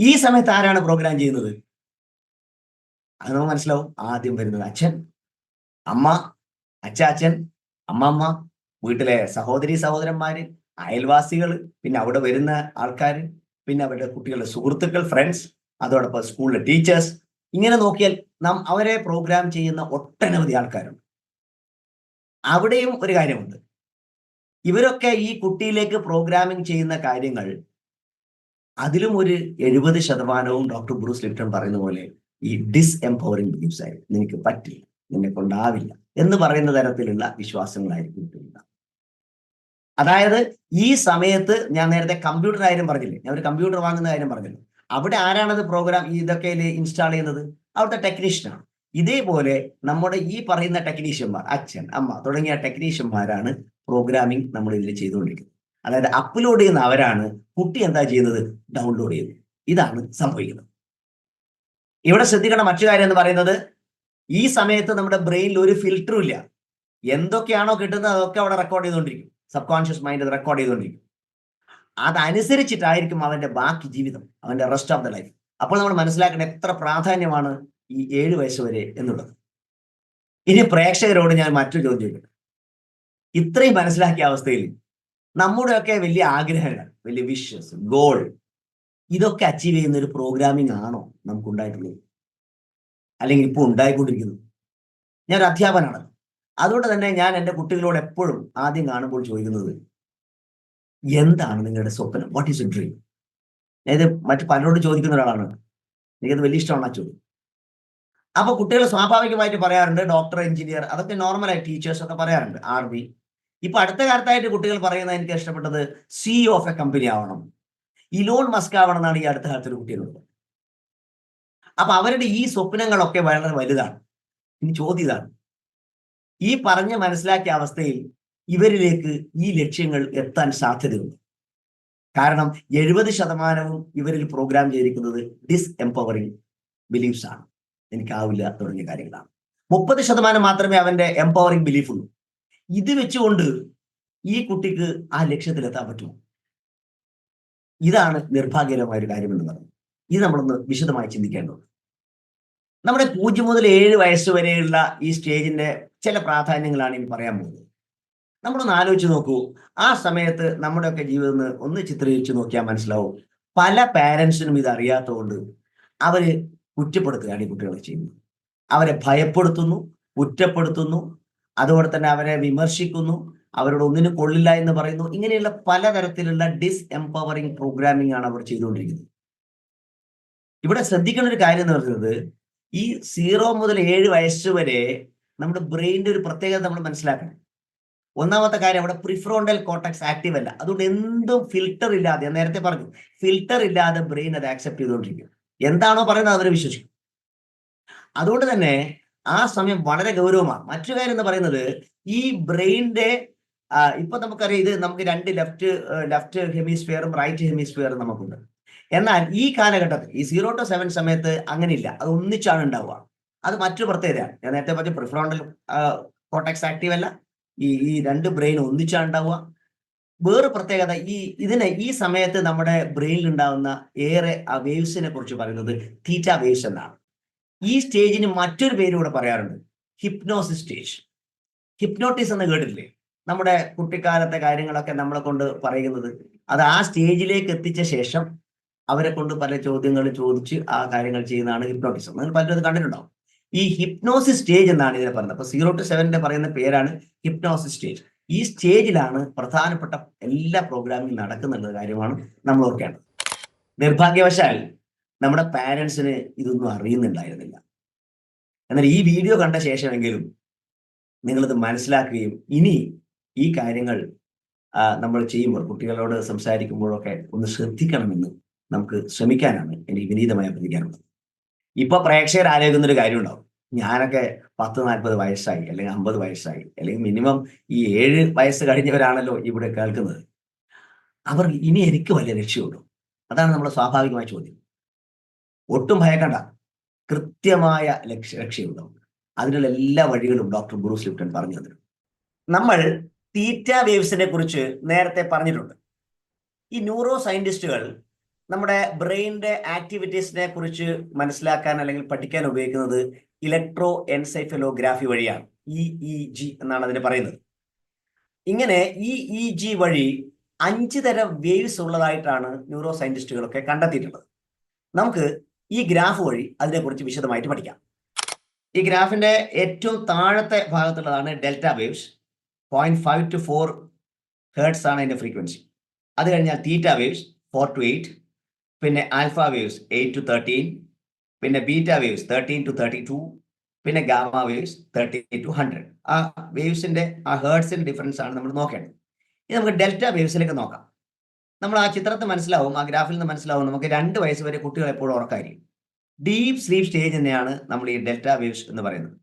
ഈ സമയത്ത് ആരാണ് പ്രോഗ്രാം ചെയ്യുന്നത്? അത് നമുക്ക് മനസ്സിലാവും. ആദ്യം വരുന്നത് അച്ഛൻ അമ്മ അച്ഛൻ അമ്മമ്മ വീട്ടിലെ സഹോദരി സഹോദരന്മാര് അയൽവാസികൾ പിന്നെ അവിടെ വരുന്ന ആൾക്കാർ പിന്നെ അവരുടെ കുട്ടികളുടെ സുഹൃത്തുക്കൾ ഫ്രണ്ട്സ് അതോടൊപ്പം സ്കൂളിലെ ടീച്ചേഴ്സ് ഇങ്ങനെ നോക്കിയാൽ നാം അവരെ പ്രോഗ്രാം ചെയ്യുന്ന ഒട്ടനവധി ആൾക്കാരുണ്ട്. അവിടെയും ഒരു കാര്യമുണ്ട്. ഇവരൊക്കെ ഈ കുട്ടിയിലേക്ക് പ്രോഗ്രാമിംഗ് ചെയ്യുന്ന കാര്യങ്ങൾ അതിലും ഒരു എഴുപത് ശതമാനവും ഡോക്ടർ ബ്രൂസ് ലിപ്റ്റൺ പറയുന്ന പോലെ ഈ ഡിസ് എംപവറിംഗ് ബിലീഫ്സ് ആയിരുന്നു നിനക്ക് പറ്റില്ല നിന്നെ കൊണ്ടാവില്ല എന്ന് പറയുന്ന തരത്തിലുള്ള വിശ്വാസങ്ങളായിരിക്കും അതായത് ഈ സമയത്ത് ഞാൻ നേരത്തെ കമ്പ്യൂട്ടർ കാര്യം പറഞ്ഞില്ലേ? ഞാൻ ഒരു കമ്പ്യൂട്ടർ വാങ്ങുന്ന കാര്യം പറഞ്ഞില്ലേ. അവിടെ ആരാണത് പ്രോഗ്രാം ഇതൊക്കെ ഇൻസ്റ്റാൾ ചെയ്യുന്നത്? അവിടുത്തെ ടെക്നീഷ്യനാണ് ഇതേപോലെ നമ്മുടെ ഈ പറയുന്ന ടെക്നീഷ്യന്മാർ അച്ഛൻ അമ്മ തുടങ്ങിയ ടെക്നീഷ്യന്മാരാണ് പ്രോഗ്രാമിംഗ് നമ്മൾ ഇതിൽ ചെയ്തുകൊണ്ടിരിക്കുന്നത്. അതായത് അപ്ലോഡ് ചെയ്യുന്ന അവരാണ് കുട്ടി എന്താ ചെയ്യുന്നത്? ഡൗൺലോഡ് ചെയ്യുന്നത്. ഇതാണ് സംഭവിക്കുന്നത്. ഇവിടെ ശ്രദ്ധിക്കേണ്ട മറ്റു കാര്യം എന്ന് പറയുന്നത്. ഈ സമയത്ത് നമ്മുടെ ബ്രെയിനിൽ ഒരു ഫിൽറ്ററും ഇല്ല. എന്തൊക്കെയാണോ കിട്ടുന്നത് അതൊക്കെ അവിടെ റെക്കോർഡ് ചെയ്തുകൊണ്ടിരിക്കും. സബ് കോൺഷ്യസ് മൈൻഡ് റെക്കോർഡ് ചെയ്തുകൊണ്ടിരിക്കും. അതനുസരിച്ചിട്ടായിരിക്കും അവന്റെ ബാക്കി ജീവിതം അവന്റെ റെസ്റ്റ് ഓഫ് ദ ലൈഫ് അപ്പോൾ നമ്മൾ മനസ്സിലാക്കേണ്ട എത്ര പ്രാധാന്യമാണ് ഈ ഏഴ് വയസ്സ് വരെ എന്നുള്ളത്. ഇനി പ്രേക്ഷകരോട് ഞാൻ മറ്റൊരു ചോദ്യം ചോദിക്കട്ടെ. ഇത്രയും മനസ്സിലാക്കിയ അവസ്ഥയിൽ നമ്മുടെയൊക്കെ വലിയ ആഗ്രഹങ്ങൾ വലിയ വിഷസ് ഗോൾ ഇതൊക്കെ അച്ചീവ് ചെയ്യുന്ന ഒരു പ്രോഗ്രാമിംഗ് ആണോ നമുക്ക് ഉണ്ടായിട്ടുള്ളത് അല്ലെങ്കിൽ ഇപ്പോൾ ഉണ്ടായിക്കൊണ്ടിരിക്കുന്നത് ഞാൻ ഒരു അധ്യാപനാണ് അതുകൊണ്ട് തന്നെ ഞാൻ എന്റെ കുട്ടികളോട് എപ്പോഴും ആദ്യം കാണുമ്പോൾ ചോദിക്കുന്നത് എന്താണ് നിങ്ങളുടെ സ്വപ്നം? വാട്ട് ഈസ് എ ഡ്രീം ഇത് മറ്റു പലരോടും ചോദിക്കുന്ന ഒരാളാണ്. എനിക്കത് വലിയ ഇഷ്ടമാണ്? ആ ചോദ്യം അപ്പൊ കുട്ടികൾ സ്വാഭാവികമായിട്ട് പറയാറുണ്ട് ഡോക്ടർ എഞ്ചിനീയർ അതൊക്കെ നോർമലായി ടീച്ചേഴ്സ് ഒക്കെ പറയാറുണ്ട് ആർ ബി ഇപ്പൊ അടുത്ത കാലത്തായിട്ട് കുട്ടികൾ പറയുന്നത് എനിക്ക് ഇഷ്ടപ്പെട്ടത് സിഇഒ ഓഫ് എ കമ്പനി ആവണം. ഇലോൺ മസ്ക് ആവണം എന്നാണ് ഈ അടുത്ത കാലത്ത് കുട്ടികളുള്ളത് അപ്പൊ അവരുടെ ഈ സ്വപ്നങ്ങളൊക്കെ വളരെ വലുതാണ്. ഇനി ചോദ്യം ഇതാണ് ഈ പറഞ്ഞ് മനസ്സിലാക്കിയ അവസ്ഥയിൽ ഇവരിലേക്ക് ഈ ലക്ഷ്യങ്ങൾ എത്താൻ സാധ്യതയുണ്ട്. കാരണം എഴുപത് ശതമാനവും ഇവരിൽ പ്രോഗ്രാം ചെയ്തിരിക്കുന്നത് ഡിസ് എംപവറിംഗ് ബിലീഫ്സ് ആണ്. എനിക്കാവില്ല തുടങ്ങിയ കാര്യങ്ങളാണ്. മുപ്പത് ശതമാനം മാത്രമേ അവന്റെ എംപവറിംഗ് ബിലീഫ് ഉള്ളൂ. ഇത് വെച്ചുകൊണ്ട് ഈ കുട്ടിക്ക് ആ ലക്ഷ്യത്തിലെത്താൻ പറ്റുമോ? ഇതാണ് നിർഭാഗ്യകരമായ ഒരു കാര്യം എന്ന് പറയുന്നത് ഇത് നമ്മളൊന്ന് വിശദമായി ചിന്തിക്കേണ്ടതുണ്ട്. നമ്മുടെ പൂജ്യം മുതൽ ഏഴ് വയസ്സ് വരെയുള്ള ഈ സ്റ്റേജിന്റെ ചില പ്രാധാന്യങ്ങളാണ് ഇനി പറയാൻ പോകുന്നത്. നമ്മളൊന്ന് ആലോചിച്ച് നോക്കൂ. ആ സമയത്ത് നമ്മുടെയൊക്കെ ജീവിതം ഒന്ന് ചിത്രീകരിച്ച് നോക്കിയാൽ മനസ്സിലാവും. പല പാരൻസിനും ഇത് അറിയാത്തതുകൊണ്ട് അവർ കുറ്റപ്പെടുത്തുകയാണ് ഈ കുട്ടികളെ ചെയ്യുന്നത്. അവരെ ഭയപ്പെടുത്തുന്നു കുറ്റപ്പെടുത്തുന്നു അതുപോലെ തന്നെ അവരെ വിമർശിക്കുന്നു അവരോട് ഒന്നിനും കൊള്ളില്ല എന്ന് പറയുന്നു. ഇങ്ങനെയുള്ള പലതരത്തിലുള്ള ഡിസ് എംപവറിംഗ് പ്രോഗ്രാമിംഗ് ആണ് അവർ ചെയ്തുകൊണ്ടിരിക്കുന്നത്. ഇവിടെ ശ്രദ്ധിക്കേണ്ട ഒരു കാര്യം എന്ന് പറയുന്നത് ഈ സീറോ മുതൽ ഏഴ് വയസ്സ് വരെ നമ്മുടെ ബ്രെയിന്റെ ഒരു പ്രത്യേകത നമ്മൾ മനസ്സിലാക്കണം. ഒന്നാമത്തെ കാര്യം അവിടെ പ്രിഫ്രോണ്ടൽ കോട്ടക്സ് ആക്റ്റീവ് അല്ല. അതുകൊണ്ട് എന്തും ഫിൽട്ടർ ഇല്ലാതെ നേരത്തെ പറഞ്ഞു ഫിൽട്ടർ ഇല്ലാതെ ബ്രെയിൻ അത് ആക്സെപ്റ്റ് ചെയ്തുകൊണ്ടിരിക്കും. എന്താണോ പറയുന്നത് അവരെ വിശ്വസിക്കും. അതുകൊണ്ട് തന്നെ ആ സമയം വളരെ ഗൗരവമാണ്. മറ്റു കാര്യം എന്ന് പറയുന്നത് ഈ ബ്രെയിനിന്റെ ഇപ്പൊ നമുക്കറിയാം ഇത് നമുക്ക് രണ്ട് ലെഫ്റ്റ് ലെഫ്റ്റ് ഹെമിസ്ഫിയറും റൈറ്റ് ഹെമിസ്ഫിയറും നമുക്കുണ്ട്. എന്നാൽ ഈ കാലഘട്ടത്തിൽ ഈ സീറോ ടു സെവൻ സമയത്ത് അങ്ങനെയില്ല. അത് ഒന്നിച്ചാണ് ഉണ്ടാവുക. അത് മറ്റൊരു പ്രത്യേകതയാണ്. ഞാൻ നേരത്തെ പറഞ്ഞ പ്രിഫ്രോണ്ടൽ കോട്ടക്സ് ആക്റ്റീവ് അല്ല. ഈ ഈ രണ്ട് ബ്രെയിൻ ഒന്നിച്ചാണ് ഉണ്ടാവുക വേറെ പ്രത്യേകത ഈ ഇതിനെ ഈ സമയത്ത് നമ്മുടെ ബ്രെയിനിൽ ഉണ്ടാകുന്ന ഏറെ ആ വേവ്സിനെ കുറിച്ച് പറയുന്നത് തീറ്റ വേവ്സ് എന്നാണ്. ഈ സ്റ്റേജിന് മറ്റൊരു പേര് കൂടെ പറയാറുണ്ട്. ഹിപ്നോസിസ് സ്റ്റേജ് ഹിപ്നോട്ടിസ് എന്ന് കേട്ടിട്ടില്ലേ? നമ്മുടെ കുട്ടിക്കാലത്തെ കാര്യങ്ങളൊക്കെ നമ്മളെ കൊണ്ട് പറയുന്നത്. അത് ആ സ്റ്റേജിലേക്ക് എത്തിച്ച ശേഷം അവരെ കൊണ്ട് പല ചോദ്യങ്ങൾ ചോദിച്ച് ആ കാര്യങ്ങൾ ചെയ്യുന്നതാണ് ഹിപ്നോട്ടിസം നിങ്ങൾ പലരും അത് കണ്ടിട്ടുണ്ടാവും. ഈ ഹിപ്നോസിസ് സ്റ്റേജ് എന്നാണ് ഇതിനെ പറയുന്നത്. അപ്പൊ സീറോ ടു സെവന്റെ പറയുന്ന പേരാണ് ഹിപ്നോസിസ് സ്റ്റേജ് ഈ സ്റ്റേജിലാണ് പ്രധാനപ്പെട്ട എല്ലാ പ്രോഗ്രാമിംഗ് നടക്കുന്നുള്ള കാര്യമാണ് നമ്മൾ ഓർക്കേണ്ടത്. നിർഭാഗ്യവശാൽ നമ്മുടെ പാരൻസിന് ഇതൊന്നും അറിയുന്നുണ്ടായിരുന്നില്ല. എന്നാൽ ഈ വീഡിയോ കണ്ട ശേഷമെങ്കിലും നിങ്ങളിത് മനസ്സിലാക്കുകയും ഇനി ഈ കാര്യങ്ങൾ നമ്മൾ ചെയ്യുമ്പോൾ കുട്ടികളോട് സംസാരിക്കുമ്പോഴൊക്കെ ഒന്ന് ശ്രദ്ധിക്കണമെന്ന് നമുക്ക് ശ്രമിക്കാനാണ് എനിക്ക് വിനീതമായി അഭ്യർത്ഥിക്കാനുള്ളത് ഇപ്പൊ പ്രേക്ഷകർ ആലോചിക്കുന്ന ഒരു കാര്യം ഉണ്ടാവും. ഞാനൊക്കെ പത്ത് നാൽപ്പത് വയസ്സായി അല്ലെങ്കിൽ അമ്പത് വയസ്സായി അല്ലെങ്കിൽ മിനിമം ഈ ഏഴ് വയസ്സ് കഴിഞ്ഞവരാണല്ലോ ഇവിടെ കേൾക്കുന്നത്. അവർ ഇനി എനിക്ക് വലിയ രക്ഷയുള്ളൂ. അതാണ് നമ്മുടെ സ്വാഭാവികമായ ചോദ്യം. ഒട്ടും ഭയക്കണ്ട. കൃത്യമായ ലക്ഷ്യ ലക്ഷ്യമുണ്ടാവും അതിനുള്ള എല്ലാ വഴികളും ഡോക്ടർ ബ്രൂസ് ലിപ്റ്റൺ പറഞ്ഞു തന്നു നമ്മൾ തീറ്റ വേവ്സിനെ കുറിച്ച് നേരത്തെ പറഞ്ഞിട്ടുണ്ട്. ഈ ന്യൂറോ സയന്റിസ്റ്റുകൾ നമ്മുടെ ബ്രെയിനിന്റെ ആക്ടിവിറ്റീസിനെ കുറിച്ച് മനസ്സിലാക്കാൻ അല്ലെങ്കിൽ പഠിക്കാൻ ഉപയോഗിക്കുന്നത് ഇലക്ട്രോ എൻസൈഫലോഗ്രാഫി വഴിയാണ് ഇ ഇ ജി എന്നാണ് അതിന് പറയുന്നത്. ഇങ്ങനെ ഈ ഇ ജി വഴി അഞ്ച് തരം വേവ്സ് ഉള്ളതായിട്ടാണ് ന്യൂറോ സയന്റിസ്റ്റുകളൊക്കെ കണ്ടെത്തിയിട്ടുള്ളത്. നമുക്ക് ഈ ഗ്രാഫ് വഴി അതിനെക്കുറിച്ച് വിശദമായിട്ട് പഠിക്കാം. ഈ ഗ്രാഫിന്റെ ഏറ്റവും താഴത്തെ ഭാഗത്തുള്ളതാണ് delta waves. Point five to four hertz ആണ് അതിന്റെ ഫ്രീക്വൻസി അത് കഴിഞ്ഞാൽ theta waves four to eight പിന്നെ alpha waves eight to thirteen പിന്നെ beta waves thirteen to thirty two പിന്നെ gamma waves thirty to hundred ആ വേവ്സിന്റെ ആ ഹേർട്സിന്റെ ഡിഫറൻസ് ആണ് നമ്മൾ നോക്കേണ്ടത്. ഇനി നമുക്ക് ഡെൽറ്റ വേവ്സിലേക്ക് നോക്കാം. നമ്മൾ ആ ചിത്രത്തിൽ മനസ്സിലാവും ആ ഗ്രാഫിൽ നിന്ന് മനസ്സിലാവും നമുക്ക് രണ്ട് വയസ്സ് വരെ കുട്ടികൾ എപ്പോഴും ഉറക്കായിരിക്കും. ഡീപ് സ്ലീപ്പ് സ്റ്റേജ് തന്നെയാണ് നമ്മൾ ഈ ഡെൽറ്റ വേവ്സ് എന്ന് പറയുന്നത്.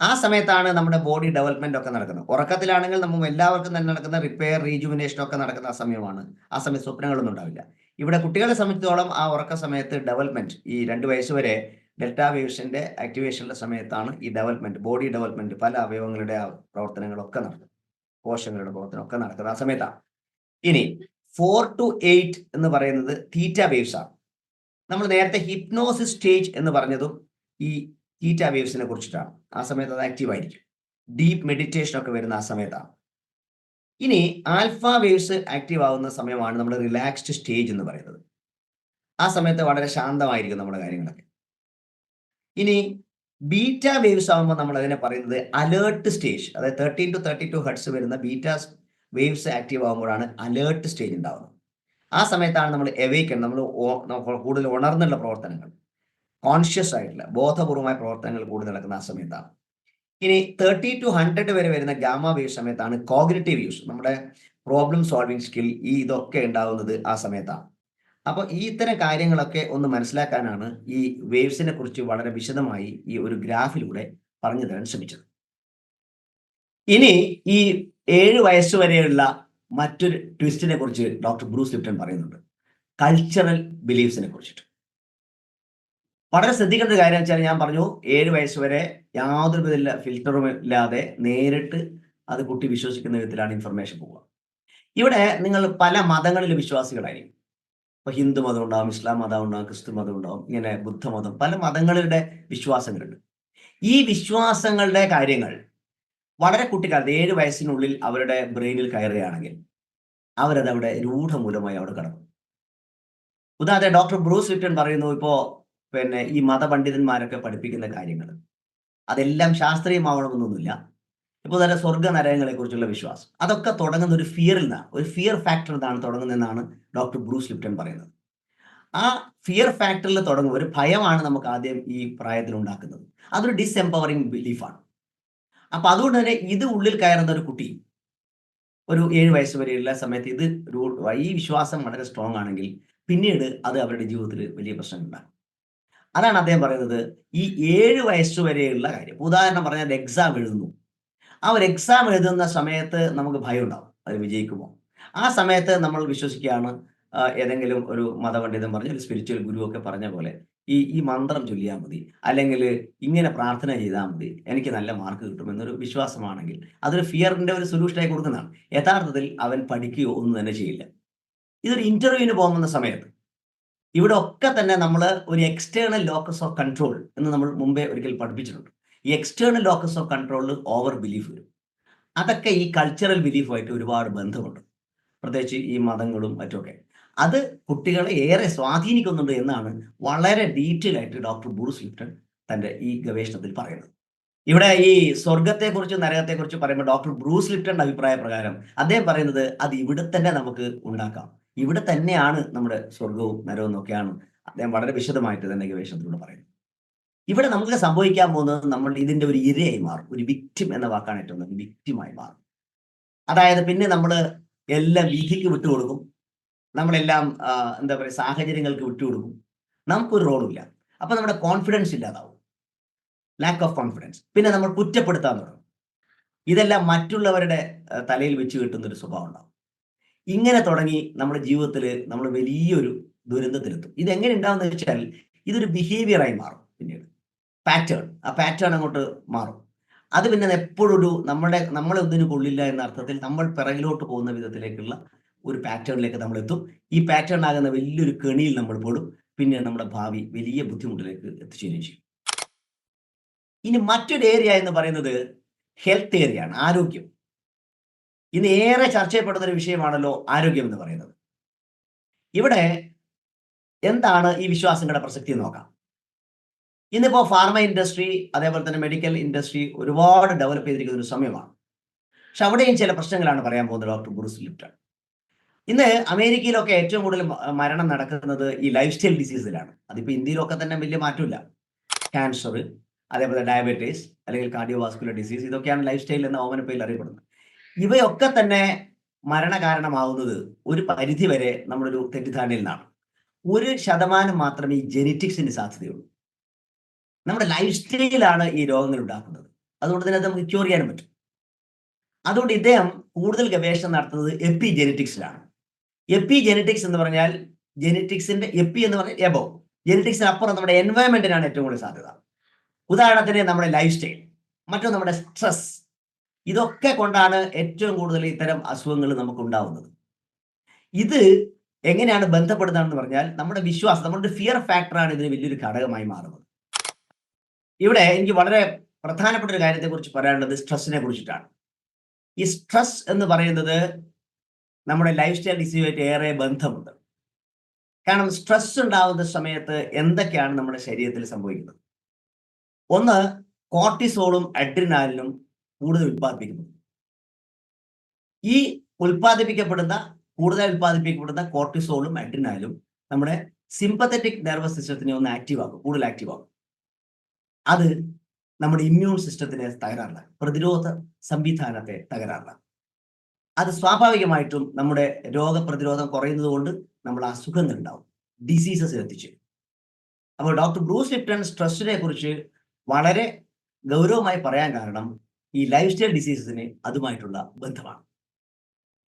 ആ സമയത്താണ് നമ്മുടെ ബോഡി ഡെവലപ്മെന്റ് ഒക്കെ നടക്കുന്നത്. ഉറക്കത്തിലാണെങ്കിൽ നമ്മൾ എല്ലാവർക്കും തന്നെ നടക്കുന്ന റിപ്പയർ റീജുവിനേഷൻ ഒക്കെ നടക്കുന്ന ആ സമയമാണ്. ആ സമയത്ത് സ്വപ്നങ്ങളൊന്നും ഉണ്ടാവില്ല. ഇവിടെ കുട്ടികളെ സംബന്ധിച്ചിടത്തോളം ആ ഉറക്ക സമയത്ത് ഡെവലപ്മെന്റ് ഈ രണ്ട് വയസ്സ് വരെ ഡെൽറ്റ വേവ്സിന്റെ ആക്ടിവേഷനുള്ള സമയത്താണ് ഈ ഡെവലപ്മെന്റ് ബോഡി ഡെവലപ്മെന്റ് പല അവയവങ്ങളുടെ പ്രവർത്തനങ്ങളൊക്കെ നടക്കുന്നത് കോശങ്ങളുടെ പ്രവർത്തനം ഒക്കെ നടക്കുന്നത് ആ സമയത്താണ് ഇനി ഫോർ ടു എയ്റ്റ് എന്ന് പറയുന്നത് തീറ്റ വേവ്സ് ആണ്. നമ്മൾ നേരത്തെ ഹിപ്നോസിസ് സ്റ്റേജ് എന്ന് പറഞ്ഞതും ഈ തീറ്റ വേവ്സിനെ കുറിച്ചിട്ടാണ്. ആ സമയത്ത് അത് ആക്റ്റീവ് ആയിരിക്കും. ഡീപ്പ് മെഡിറ്റേഷൻ ഒക്കെ വരുന്ന ആ സമയത്താണ് ഇനി ആൽഫ വേവ്സ് ആക്റ്റീവ് ആവുന്ന സമയമാണ് നമ്മുടെ റിലാക്സ്ഡ് സ്റ്റേജ് എന്ന് പറയുന്നത്. ആ സമയത്ത് വളരെ ശാന്തമായിരിക്കും നമ്മുടെ കാര്യങ്ങളൊക്കെ. ഇനി ബീറ്റ വേവ്സ് ആകുമ്പോൾ നമ്മൾ അതിനെ പറയുന്നത് അലേർട്ട് സ്റ്റേജ് അതായത് thirteen to thirty two hertz വരുന്ന ബീറ്റ വേവ്സ് ആക്റ്റീവ് ആകുമ്പോഴാണ് അലേർട്ട് സ്റ്റേജ് ഉണ്ടാവുന്നത്. ആ സമയത്താണ് നമ്മൾ എവേക്കൺ നമ്മൾ കൂടുതൽ ഉണർന്നുള്ള പ്രവർത്തനങ്ങൾ കോൺഷ്യസ് ആയിട്ടുള്ള ബോധപൂർവമായ പ്രവർത്തനങ്ങൾ കൂടുതൽ നടക്കുന്ന ആ സമയത്താണ്. ഇനി തേർട്ടി ടു ഹൺഡ്രഡ് വരെ വരുന്ന ഗാമ വേവ് സമയത്താണ് കോഗ്നറ്റീവ് യൂസ് നമ്മുടെ പ്രോബ്ലം സോൾവിങ് സ്കിൽ ഈ ഇതൊക്കെ ഉണ്ടാവുന്നത് ആ സമയത്താണ്. അപ്പോൾ ഈ ഇത്തരം കാര്യങ്ങളൊക്കെ ഒന്ന് മനസ്സിലാക്കാനാണ് ഈ വേവ്സിനെ കുറിച്ച് വളരെ വിശദമായി ഈ ഒരു ഗ്രാഫിലൂടെ പറഞ്ഞു തരാൻ ശ്രമിച്ചത്. ഇനി ഈ ഏഴ് വയസ്സ് വരെയുള്ള മറ്റൊരു ട്വിസ്റ്റിനെ കുറിച്ച് ഡോക്ടർ ബ്രൂസ് ലിപ്റ്റൺ പറയുന്നുണ്ട്. കൾച്ചറൽ ബിലീഫ്സിനെ കുറിച്ചിട്ട്. വളരെ ശ്രദ്ധിക്കേണ്ട കാര്യം വെച്ചാൽ ഞാൻ പറഞ്ഞു ഏഴ് വയസ്സ് വരെ യാതൊരു വിധ ഫിൽറ്ററും ഇല്ലാതെ നേരിട്ട് അത് കുട്ടി വിശ്വസിക്കുന്ന വിധത്തിലാണ് ഇൻഫർമേഷൻ പോവുക. ഇവിടെ നിങ്ങൾ പല മതങ്ങളിലെ വിശ്വാസികളായിരിക്കും. ഇപ്പൊ ഹിന്ദു മതം ഉണ്ടാവും ഇസ്ലാം മതം ഉണ്ടാവും ക്രിസ്തു മതം ഉണ്ടാവും ഇങ്ങനെ ബുദ്ധമതം പല മതങ്ങളുടെ വിശ്വാസങ്ങളുണ്ട്. ഈ വിശ്വാസങ്ങളുടെ കാര്യങ്ങൾ വളരെ കുട്ടിക്കാലത്ത് ഏഴ് വയസ്സിനുള്ളിൽ അവരുടെ ബ്രെയിനിൽ കയറുകയാണെങ്കിൽ അവരത് അവിടെ രൂഢമൂലമായി അവിടെ കടന്നു. ഉദാഹരണം ഡോക്ടർ ബ്രൂസ് ലിറ്റൺ പറയുന്നു ഇപ്പോ പിന്നെ ഈ മതപണ്ഡിതന്മാരൊക്കെ പഠിപ്പിക്കുന്ന കാര്യങ്ങൾ. അതെല്ലാം ശാസ്ത്രീയമാവണമെന്നൊന്നുമില്ല. ഇപ്പോൾ തന്നെ സ്വർഗ നരകങ്ങളെ കുറിച്ചുള്ള വിശ്വാസം. അതൊക്കെ തുടങ്ങുന്ന ഒരു ഫിയറിൽ നിന്നാണ്. ഒരു ഫിയർ ഫാക്ടർ നിന്നാണ് തുടങ്ങുന്നതെന്നാണ് ഡോക്ടർ ബ്രൂസ് ലിപ്റ്റൺ പറയുന്നത്. ആ ഫിയർ ഫാക്ടറിൽ തുടങ്ങുന്ന ഒരു ഭയമാണ് നമുക്ക് ആദ്യം ഈ പ്രായത്തിൽ ഉണ്ടാക്കുന്നത്. അതൊരു ഡിസ്എംപവറിങ് ബിലീഫാണ് അപ്പൊ അതുകൊണ്ട് തന്നെ ഇത് ഉള്ളിൽ കയറുന്ന ഒരു കുട്ടി ഒരു ഏഴ് വയസ്സ് വരെയുള്ള സമയത്ത് ഇത് ഈ വിശ്വാസം വളരെ സ്ട്രോങ് ആണെങ്കിൽ പിന്നീട് അത് അവരുടെ ജീവിതത്തിൽ വലിയ പ്രശ്നം ഉണ്ടാകും അതാണ് അദ്ദേഹം പറയുന്നത്. ഈ ഏഴ് വയസ്സ് വരെയുള്ള കാര്യം. ഉദാഹരണം പറഞ്ഞാൽ എക്സാം എഴുതുന്നു. ആ ഒരു എക്സാം എഴുതുന്ന സമയത്ത് നമുക്ക് ഭയം ഉണ്ടാവും. അത് വിജയിക്കുമോ? ആ സമയത്ത് നമ്മൾ വിശ്വസിക്കുകയാണ് ഏതെങ്കിലും ഒരു മതപണ്ഡിതൻ പറഞ്ഞ ഒരു സ്പിരിച്വൽ ഗുരു ഒക്കെ പറഞ്ഞ പോലെ ഈ ഈ മന്ത്രം ചൊല്ലിയാൽ മതി. അല്ലെങ്കിൽ ഇങ്ങനെ പ്രാർത്ഥന ചെയ്താൽ മതി. എനിക്ക് നല്ല മാർക്ക് കിട്ടും കിട്ടുമെന്നൊരു വിശ്വാസമാണെങ്കിൽ അതൊരു ഫിയറിന്റെ ഒരു സൊല്യൂഷനായി കൊടുക്കുന്നതാണ്. യഥാർത്ഥത്തിൽ അവൻ പഠിക്കുകയോ ഒന്നും തന്നെ ചെയ്യില്ല. ഇതൊരു ഇന്റർവ്യൂവിന് പോകുന്ന സമയത്ത് ഇവിടെ ഒക്കെ തന്നെ നമ്മൾ ഒരു എക്സ്റ്റേണൽ ലോക്കസ് ഓഫ് കൺട്രോൾ എന്ന് നമ്മൾ മുമ്പേ ഒരിക്കൽ പഠിപ്പിച്ചിട്ടുണ്ട്. ഈ എക്സ്റ്റേണൽ ലോക്കസ് ഓഫ് കൺട്രോളിൽ ഓവർ ബിലീഫ് വരും. അതൊക്കെ ഈ കൾച്ചറൽ ബിലീഫുമായിട്ട് ഒരുപാട് ബന്ധമുണ്ട്. പ്രത്യേകിച്ച് ഈ മതങ്ങളും മറ്റുമൊക്കെ. അത് കുട്ടികളെ ഏറെ സ്വാധീനിക്കുന്നുണ്ട് എന്നാണ് വളരെ ഡീറ്റെയിൽ ആയിട്ട് ഡോക്ടർ ബ്രൂസ് ലിപ്റ്റൺ തന്റെ ഈ ഗവേഷണത്തിൽ പറയുന്നത്. ഇവിടെ ഈ സ്വർഗത്തെക്കുറിച്ച് നരകത്തെക്കുറിച്ച് പറയുമ്പോൾ ഡോക്ടർ ബ്രൂസ് ലിപ്റ്റന്റെ അഭിപ്രായ പ്രകാരം അദ്ദേഹം പറയുന്നത് അത് ഇവിടെ തന്നെ നമുക്ക് ഉണ്ടാക്കാം. ഇവിടെ തന്നെയാണ് നമ്മുടെ സ്വർഗവും നരവും എന്നൊക്കെയാണ് അദ്ദേഹം വളരെ വിശദമായിട്ട് തന്നെ ഗവേഷണത്തിലൂടെ പറയുന്നത് ഇവിടെ നമുക്ക് സംഭവിക്കാൻ പോകുന്നത് നമ്മൾ ഇതിന്റെ ഒരു ഇരയായി മാറും. ഒരു വിക്റ്റിം എന്ന വാക്കാണ് ഏറ്റവും നല്ലത്. വിക്റ്റിമായി മാറും. അതായത് പിന്നെ നമ്മൾ എല്ലാം വിധിക്ക് വിട്ടുകൊടുക്കും. നമ്മളെല്ലാം എന്താ പറയുക സാഹചര്യങ്ങൾക്ക് വിട്ടുകൊടുക്കും. നമുക്കൊരു റോളുമില്ല അപ്പൊ നമ്മുടെ കോൺഫിഡൻസ് ഇല്ലാതാവും. ലാക്ക് ഓഫ് കോൺഫിഡൻസ് പിന്നെ നമ്മൾ കുറ്റപ്പെടുത്താൻ തുടങ്ങും. ഇതെല്ലാം മറ്റുള്ളവരുടെ തലയിൽ വെച്ച് കിട്ടുന്ന ഒരു സ്വഭാവം ഉണ്ടാവും. ഇങ്ങനെ തുടങ്ങി നമ്മുടെ ജീവിതത്തിൽ നമ്മൾ വലിയൊരു ദുരന്തത്തിലെത്തും. ഇത് എങ്ങനെ ഉണ്ടാവുന്ന വെച്ചാൽ ഇതൊരു ബിഹേവിയറായി മാറും പിന്നീട്. പാറ്റേൺ ആ പാറ്റേൺ അങ്ങോട്ട് മാറും. അത് പിന്നെ എപ്പോഴും ഒരു നമ്മുടെ നമ്മളെ ഒന്നിനു കൊള്ളില്ല എന്ന അർത്ഥത്തിൽ നമ്മൾ പിറകിലോട്ട് പോകുന്ന വിധത്തിലേക്കുള്ള ഒരു പാറ്റേണിലേക്ക് നമ്മൾ എത്തും. ഈ പാറ്റേൺ ആകുന്ന വലിയൊരു കെണിയിൽ നമ്മൾ പെടും. പിന്നെ നമ്മുടെ ഭാവി വലിയ ബുദ്ധിമുട്ടിലേക്ക് എത്തിച്ചേരുകയും ചെയ്യും. ഇനി മറ്റൊരു ഏരിയ എന്ന് പറയുന്നത് ഹെൽത്ത് ഏരിയ ആണ്. ആരോഗ്യം. ഇന്ന് ഏറെ ചർച്ച ചെയ്യപ്പെടുന്ന ഒരു വിഷയമാണല്ലോ ആരോഗ്യം എന്ന് പറയുന്നത്. ഇവിടെ എന്താണ് ഈ വിശ്വാസങ്ങളുടെ പ്രസക്തി നോക്കാം. ഇന്നിപ്പോ ഫാർമ ഇൻഡസ്ട്രി അതേപോലെ തന്നെ മെഡിക്കൽ ഇൻഡസ്ട്രി ഒരുപാട് ഡെവലപ്പ് ചെയ്തിരിക്കുന്ന ഒരു സമയമാണ്. പക്ഷെ അവിടെയും ചില പ്രശ്നങ്ങളാണ് പറയാൻ പോകുന്നത് ഡോക്ടർ ബ്രൂസ് ലിപ്റ്റൺ. ഇന്ന് അമേരിക്കയിലൊക്കെ ഏറ്റവും കൂടുതൽ മരണം നടക്കുന്നത് ഈ ലൈഫ് സ്റ്റൈൽ ഡിസീസിലാണ് അതിപ്പോ ഇന്ത്യയിലൊക്കെ തന്നെ വലിയ മാറ്റമില്ല. ക്യാൻസർ അതേപോലെ ഡയബറ്റീസ് അല്ലെങ്കിൽ കാർഡിയോവാസ്കുലർ ഡിസീസ് ഇതൊക്കെയാണ് ലൈഫ് സ്റ്റൈൽ എന്ന ഓമന പേരിൽ അറിയപ്പെടുന്നത്. ഇവയൊക്കെ തന്നെ മരണകാരണമാവുന്നത് ഒരു പരിധി വരെ നമ്മളൊരു തെറ്റിദ്ധാരണയിൽ നിന്നാണ് ഒരു ശതമാനം മാത്രമേ ഈ ജെനറ്റിക്സിന് സാധ്യതയുള്ളൂ. നമ്മുടെ ലൈഫ് സ്റ്റൈലാണ് ഈ രോഗങ്ങൾ ഉണ്ടാക്കുന്നത് അതുകൊണ്ട് തന്നെ നമുക്ക് ക്യൂർ ചെയ്യാനും പറ്റും. അതുകൊണ്ട് ഇദ്ദേഹം കൂടുതൽ ഗവേഷണം നടത്തുന്നത് എപ്പി ജെനറ്റിക്സിലാണ് എപ്പി ജെനറ്റിക്സ് എന്ന് പറഞ്ഞാൽ ജെനറ്റിക്സിന്റെ എപ്പി എന്ന് പറഞ്ഞാൽ എബോ. ജെനറ്റിക്സിന് അപ്പുറം നമ്മുടെ എൻവയറമെന്റിനാണ് ഏറ്റവും കൂടുതൽ സാധ്യത. ഉദാഹരണത്തിന് നമ്മുടെ ലൈഫ് സ്റ്റൈൽ മറ്റൊന്ന് നമ്മുടെ സ്ട്രെസ് ഇതൊക്കെ കൊണ്ടാണ് ഏറ്റവും കൂടുതൽ ഇത്തരം അസുഖങ്ങൾ നമുക്ക് ഉണ്ടാവുന്നത് ഇത് എങ്ങനെയാണ് ബന്ധപ്പെടുന്നതെന്ന് പറഞ്ഞാൽ നമ്മുടെ വിശ്വാസം നമ്മുടെ ഫിയർ ഫാക്ടറാണ് ഇതിന് വലിയൊരു ഘടകമായി മാറുന്നത്. ഇവിടെ എനിക്ക് വളരെ പ്രധാനപ്പെട്ട ഒരു കാര്യത്തെക്കുറിച്ച് പറയാനുള്ളത് സ്ട്രെസ്സിനെ കുറിച്ചിട്ടാണ്. ഈ സ്ട്രെസ് എന്ന് പറയുന്നത് നമ്മുടെ ലൈഫ് സ്റ്റൈൽ ഡിസീസുമായിട്ട് ഏറെ ബന്ധമുണ്ട്. കാരണം സ്ട്രെസ് ഉണ്ടാവുന്ന സമയത്ത് എന്തൊക്കെയാണ് നമ്മുടെ ശരീരത്തിൽ സംഭവിക്കുന്നത്? ഒന്ന് കോർട്ടിസോളും അഡ്രിനാലിനും കൂടുതൽ ഉൽപ്പാദിപ്പിക്കുന്നത് ഈ ഉൽപ്പാദിപ്പിക്കപ്പെടുന്ന കൂടുതൽ ഉൽപ്പാദിപ്പിക്കപ്പെടുന്ന കോർട്ടിസോളും അഡ്രിനാലും നമ്മുടെ സിമ്പത്തറ്റിക് നെർവസ് സിസ്റ്റത്തിനെ ഒന്ന് ആക്റ്റീവ് ആക്കും കൂടുതൽ ആക്റ്റീവ് ആക്കും അത് നമ്മുടെ ഇമ്മ്യൂൺ സിസ്റ്റത്തിനെ തകരാറിലാക്കും പ്രതിരോധ സംവിധാനത്തെ തകരാറിലാക്കും. അത് സ്വാഭാവികമായിട്ടും നമ്മുടെ രോഗപ്രതിരോധം കുറയുന്നത് കൊണ്ട് നമ്മൾ അസുഖങ്ങൾ ഉണ്ടാവും ഡിസീസസ് എത്തിച്ചു. അപ്പോൾ ഡോക്ടർ ബ്രൂസ് ലിപ്റ്റൺ സ്ട്രെസ്സിനെ കുറിച്ച് വളരെ ഗൗരവമായി പറയാൻ കാരണം ഈ ലൈഫ് സ്റ്റൈൽ ഡിസീസസിന് അതുമായിട്ടുള്ള ബന്ധമാണ്.